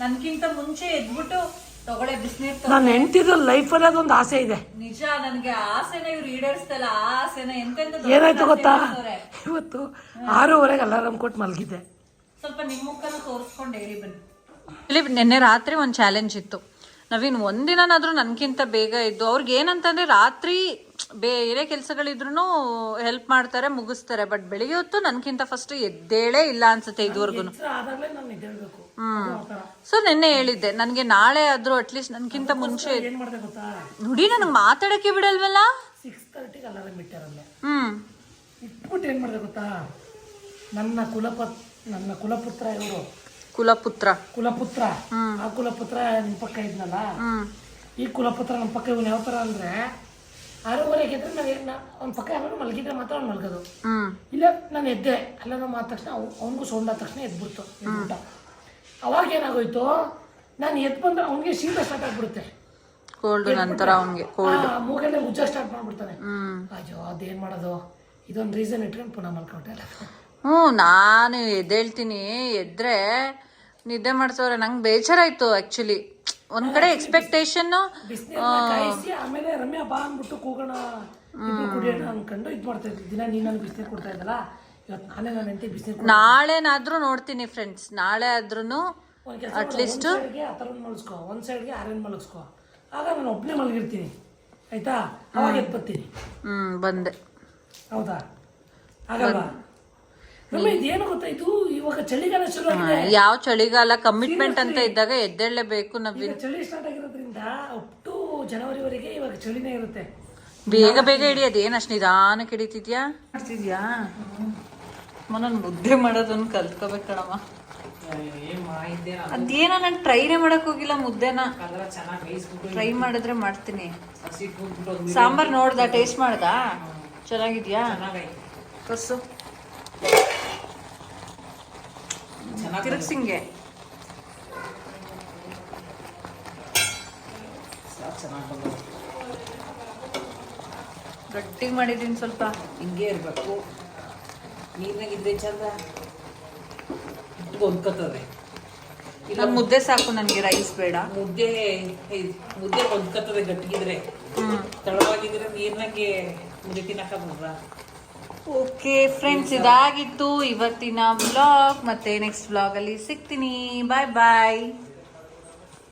ನನಗಿಂತ ಮುಂಚೆ ಎದ್ಬಿಟ್ಟು ತಗೊಳ್ಳೆ ಬಿಸಿನೀರ್ ಲೈಫ್ ಅಲ್ಲಿ ಲೈಫಲ್ಲಿ ಅದೊಂದು ಆಸೆ ಇದೆ. ನಿಜ ನನಗೆ ಆಸೆನ ಇವ್ರು ಈಡೇರಿಸ್ತಲ್ಲ ಆಸೆನ ಎಂತೆಂತ ಏನಾಯ್ತು ಗೊತ್ತಾ? ಇವತ್ತು ಆರೂವರೆಗೆ ಅಲಾರಾಮ್ ಕೊಟ್ಟು ಮಲಗಿದ್ದೆ. ಸ್ವಲ್ಪ ನಿಮ್ಮ ಮುಖನ ತೋರಿಸ್ಕೊಂಡು ಹೇಳಿ ಬನ್ನಿ. ಇಲ್ಲಿ ನಿನ್ನೆ ರಾತ್ರಿ ಒಂದು ಚಾಲೆಂಜ್ ಇತ್ತು. ನವೀನ್ ಒಂದಿನಾದ್ರೂ ನನಗಿಂತ ಬೇಗ ಇದ್ದು ಅವ್ರಿಗೆ ಏನಂತಂದ್ರೆ ರಾತ್ರಿ ಬೇರೆ ಏನೇ ಕೆಲಸಗಳಿದ್ರು ಹೆಲ್ಪ್ ಮಾಡ್ತಾರೆ ಮುಗಿಸ್ತಾರೆ. ಬಟ್ ಬೆಳಿಗ್ಗೆ ಹೊತ್ತು ನನಗಿಂತ ಫಸ್ಟ್ ಎದ್ದೇಳೇ ಇಲ್ಲ ಅನ್ಸುತ್ತೆ ಇದುವರೆಗೂ ಎದ್ದೇಳಬೇಕು ಸೊ ನಿನ್ನೆ ಹೇಳಿದ್ದೆ ನನಗೆ ನಾಳೆ ಆದ್ರೂ ಅಟ್ಲೀಸ್ಟ್ ನನ್ಗಿಂತ ಮುಂಚೆ ನುಡಿ ಮಾಡಿದೆ ಗೊತ್ತಾ? ನೋಡಿ ನನಗೆ ಮಾತಾಡಕ್ಕೆ ಬಿಡಲ್ವಲ್ಲ? ಸಿಕ್ಸ್ ತರ್ಟಿಗೆ ಇಟ್ಟಾರಲ್ಲ. ಹ್ಮ್. ಇಟ್ಬಿಟ್ಟು ಏನು ಮಾಡ್ದೆ ಗೊತ್ತಾ? ನನ್ನ ಕುಲಪ ನನ್ನ ಕುಲಪುತ್ರ ಇವರು. ಕುಲಪುತ್ರ. ಕುಲಪುತ್ರ. ಆ ಕುಲಪುತ್ರ ನಿಮ್ಮ ಪಕ್ಕ ಇದ್ನಲ್ಲ? ಹ್ಮ್. ಈ ಕುಲಪುತ್ರ ನಮ್ಮ ಪಕ್ಕ ಇವನು ಯಾವ ಥರ ಅಂದರೆ ಆರೂವರೆಗೆ ಎದ್ರೆ ನಾನು ಅವ್ನ ಪಕ್ಕ ಯಾವಾಗ ಮಲಗಿದ್ರೆ ಮಾತ್ರ ಅವ್ನು ಮಲಗೋದು. ಇಲ್ಲ ನಾನು ಎದ್ದೆ. ಅಲ್ಲ ನಮ್ಮ ಆದ ತಕ್ಷಣ ಅವ್ನಿಗೂ ಸೌಂಡ್ ಆದ ತಕ್ಷಣ ಎದ್ಬಿಡ್ತು ಎದ್ಬಿಟ್ಟ. ಅವಾಗ ಏನಾಗೋಯ್ತು? ನಾನು ಎದ್ದು ಬಂದ್ರೆ ಅವನಿಗೆ ಶೀತ ಸ್ಟಾರ್ಟ್ ಆಗ್ಬಿಡುತ್ತೆ. ಕೋಲ್ಡ್ ನಂತರ ಅವನಿಗೆ ಕೋಲ್ಡ್. ಮೂಗಲ್ಲೇ ಉಜ್ಜ ಸ್ಟಾರ್ಟ್ ಮಾಡ್ಬಿಡ್ತಾನೆ. ಅಜ್ಜೋ ಅಯ್ಯೋ ಅದೇನು ಮಾಡೋದು? ಇದೊಂದು ರೀಸನ್ ಇಟ್ಕೊಂಡು ಪುನಃ ಮಲ್ಕೊಟ್ಟೆ ಹ್ಞೂ ನಾನು ಎದ್ದೇಳ್ತೀನಿ. ಎದ್ರೆ ನಿದ್ದೆ ಮಾಡ್ಸೋರೆ ನಂಗೆ ಬೇಜಾರಾಯ್ತು ಆ್ಯಕ್ಚುಲಿ ಒಂದ್ ಕಡೆ ಎಕ್ಸ್ಪೆಕ್ಟೇಷನ್ ಆಮೇಲೆ ರಮ್ಯಾ ಬಾ ಅಂದ್ಬಿಟ್ಟು ಕೂಗೋಣ ಕುಡಿಯೋಣ ಅನ್ಕೊಂಡು ಇದು ಮಾಡ್ತಾ ಇದ್ದೀನಿ ದಿನ ನೀನು ನನಗೆ ಬಿಸಿನೀರು ಕೊಡ್ತಾ ಇದ್ದಲ್ಲ? ಇವತ್ತು ನಾನೇ ಹೆಂಡತಿ ಬಿಸಿನೀರು ನಾಳೆನಾದ್ರೂ ನೋಡ್ತೀನಿ ಫ್ರೆಂಡ್ಸ್ ನಾಳೆ ಆದ್ರೂ ಒಂದು ಕೆಲಸ ಅಟ್ಲೀಸ್ಟ್ ಆ ಥರ ಮಲಗಿಸ್ಕೊ ಒಂದು ಸೈಡ್ಗೆ ಆರೇನು ಮಲಗಿಸ್ಕೊ ಆಗ ನಾನು ಒಬ್ಬನೇ ಮಲಗಿರ್ತೀನಿ. ಆಯ್ತಾ? ಅವಾಗ ಎದ್ದು ಬರ್ತೀನಿ. ಹ್ಮ್ ಬಂದೆ. ಹೌದಾ? ಆಗಲ್ವಾ ನಮ್ಮ ಇದೇನು ಗೊತ್ತಾ ಇದು ಇವಾಗ ಚಳಿಗಾಲ ಶುರು ಆಗಿದೆ. ಯಾವ ಚಳಿಗಾಲ? ಕಮಿಟ್ಮೆಂಟ್ ಅಂತ ಇದ್ದಾಗ ಎದ್ದೇಳಲೇಬೇಕು ನಮ್ಗೆ ಈಗ ಚಳಿ ಸ್ಟಾರ್ಟ್ ಆಗಿರೋದ್ರಿಂದ ಅಪ್ ಟು ಜನವರಿವರೆಗೆ ಇವಾಗ ಚಳಿನೇ ಇರುತ್ತೆ. ಬೇಗ ಬೇಗ ಹಿಡಿಯೋದು. ಏನು ಅಷ್ಟು ನಿಧಾನಕ್ಕೆ ಹಿಡಿತಿದ್ಯಾ? ಮಾಡ್ತಿದ್ಯಾ? ನಾನು ಮುದ್ದೆ ಮಾಡೋದನ್ನ ಕಲ್ತ್ಕೋಬೇಕು ಕಣಮ್ಮ. ಮಾಡಿದ್ದೆ ನಾನು ಟ್ರೈನೇ ಮಾಡಕ್ ಹೋಗಿಲ್ಲ ಮುದ್ದೆನ. ಟ್ರೈ ಮಾಡಿದ್ರೆ ಮಾಡ್ತೀನಿ. ಸಾಂಬಾರ್ ನೋಡ್ದ ಟೇಸ್ಟ್ ಮಾಡ್ದ? ಚೆನ್ನಾಗಿದ್ಯಾ? ಕಸು ತಿರುಗ್ಸಿಂಗೆ ಗಟ್ಟಿಗೆ ಮಾಡಿದೀನಿ ಸ್ವಲ್ಪ. ಹಿಂಗೆ ಇರಬೇಕು. ನೀರ್ನಾಗಿದ್ರೆ ಚಂದ ಹೊಂದ್ಕೋತದೆ ಇಲ್ಲ ಮುದ್ದೆ ಸಾಕು ನನಗೆ ರೈಸ್ ಬೇಡ. ಮುದ್ದೆ ಮುದ್ದೆ ಹೊಂದ್ಕೋತದೆ ಗಟ್ಟಿಗಿದ್ರೆ. ತಳವಾಗಿದ್ರೆ ಏನಾಗೆ ಮುದ್ದೆ ತಿನ್ನಕ ಬಂದ್ರ ಓಕೆ ಫ್ರೆಂಡ್ಸ್ ಇದಾಗಿತ್ತು ಇವತ್ತಿನ ವ್ಲಾಗ್ ಮತ್ತೆ ನೆಕ್ಸ್ಟ್ ವ್ಲಾಗಲ್ಲಿ ಸಿಗ್ತೀನಿ. ಬಾಯ್ ಬಾಯ್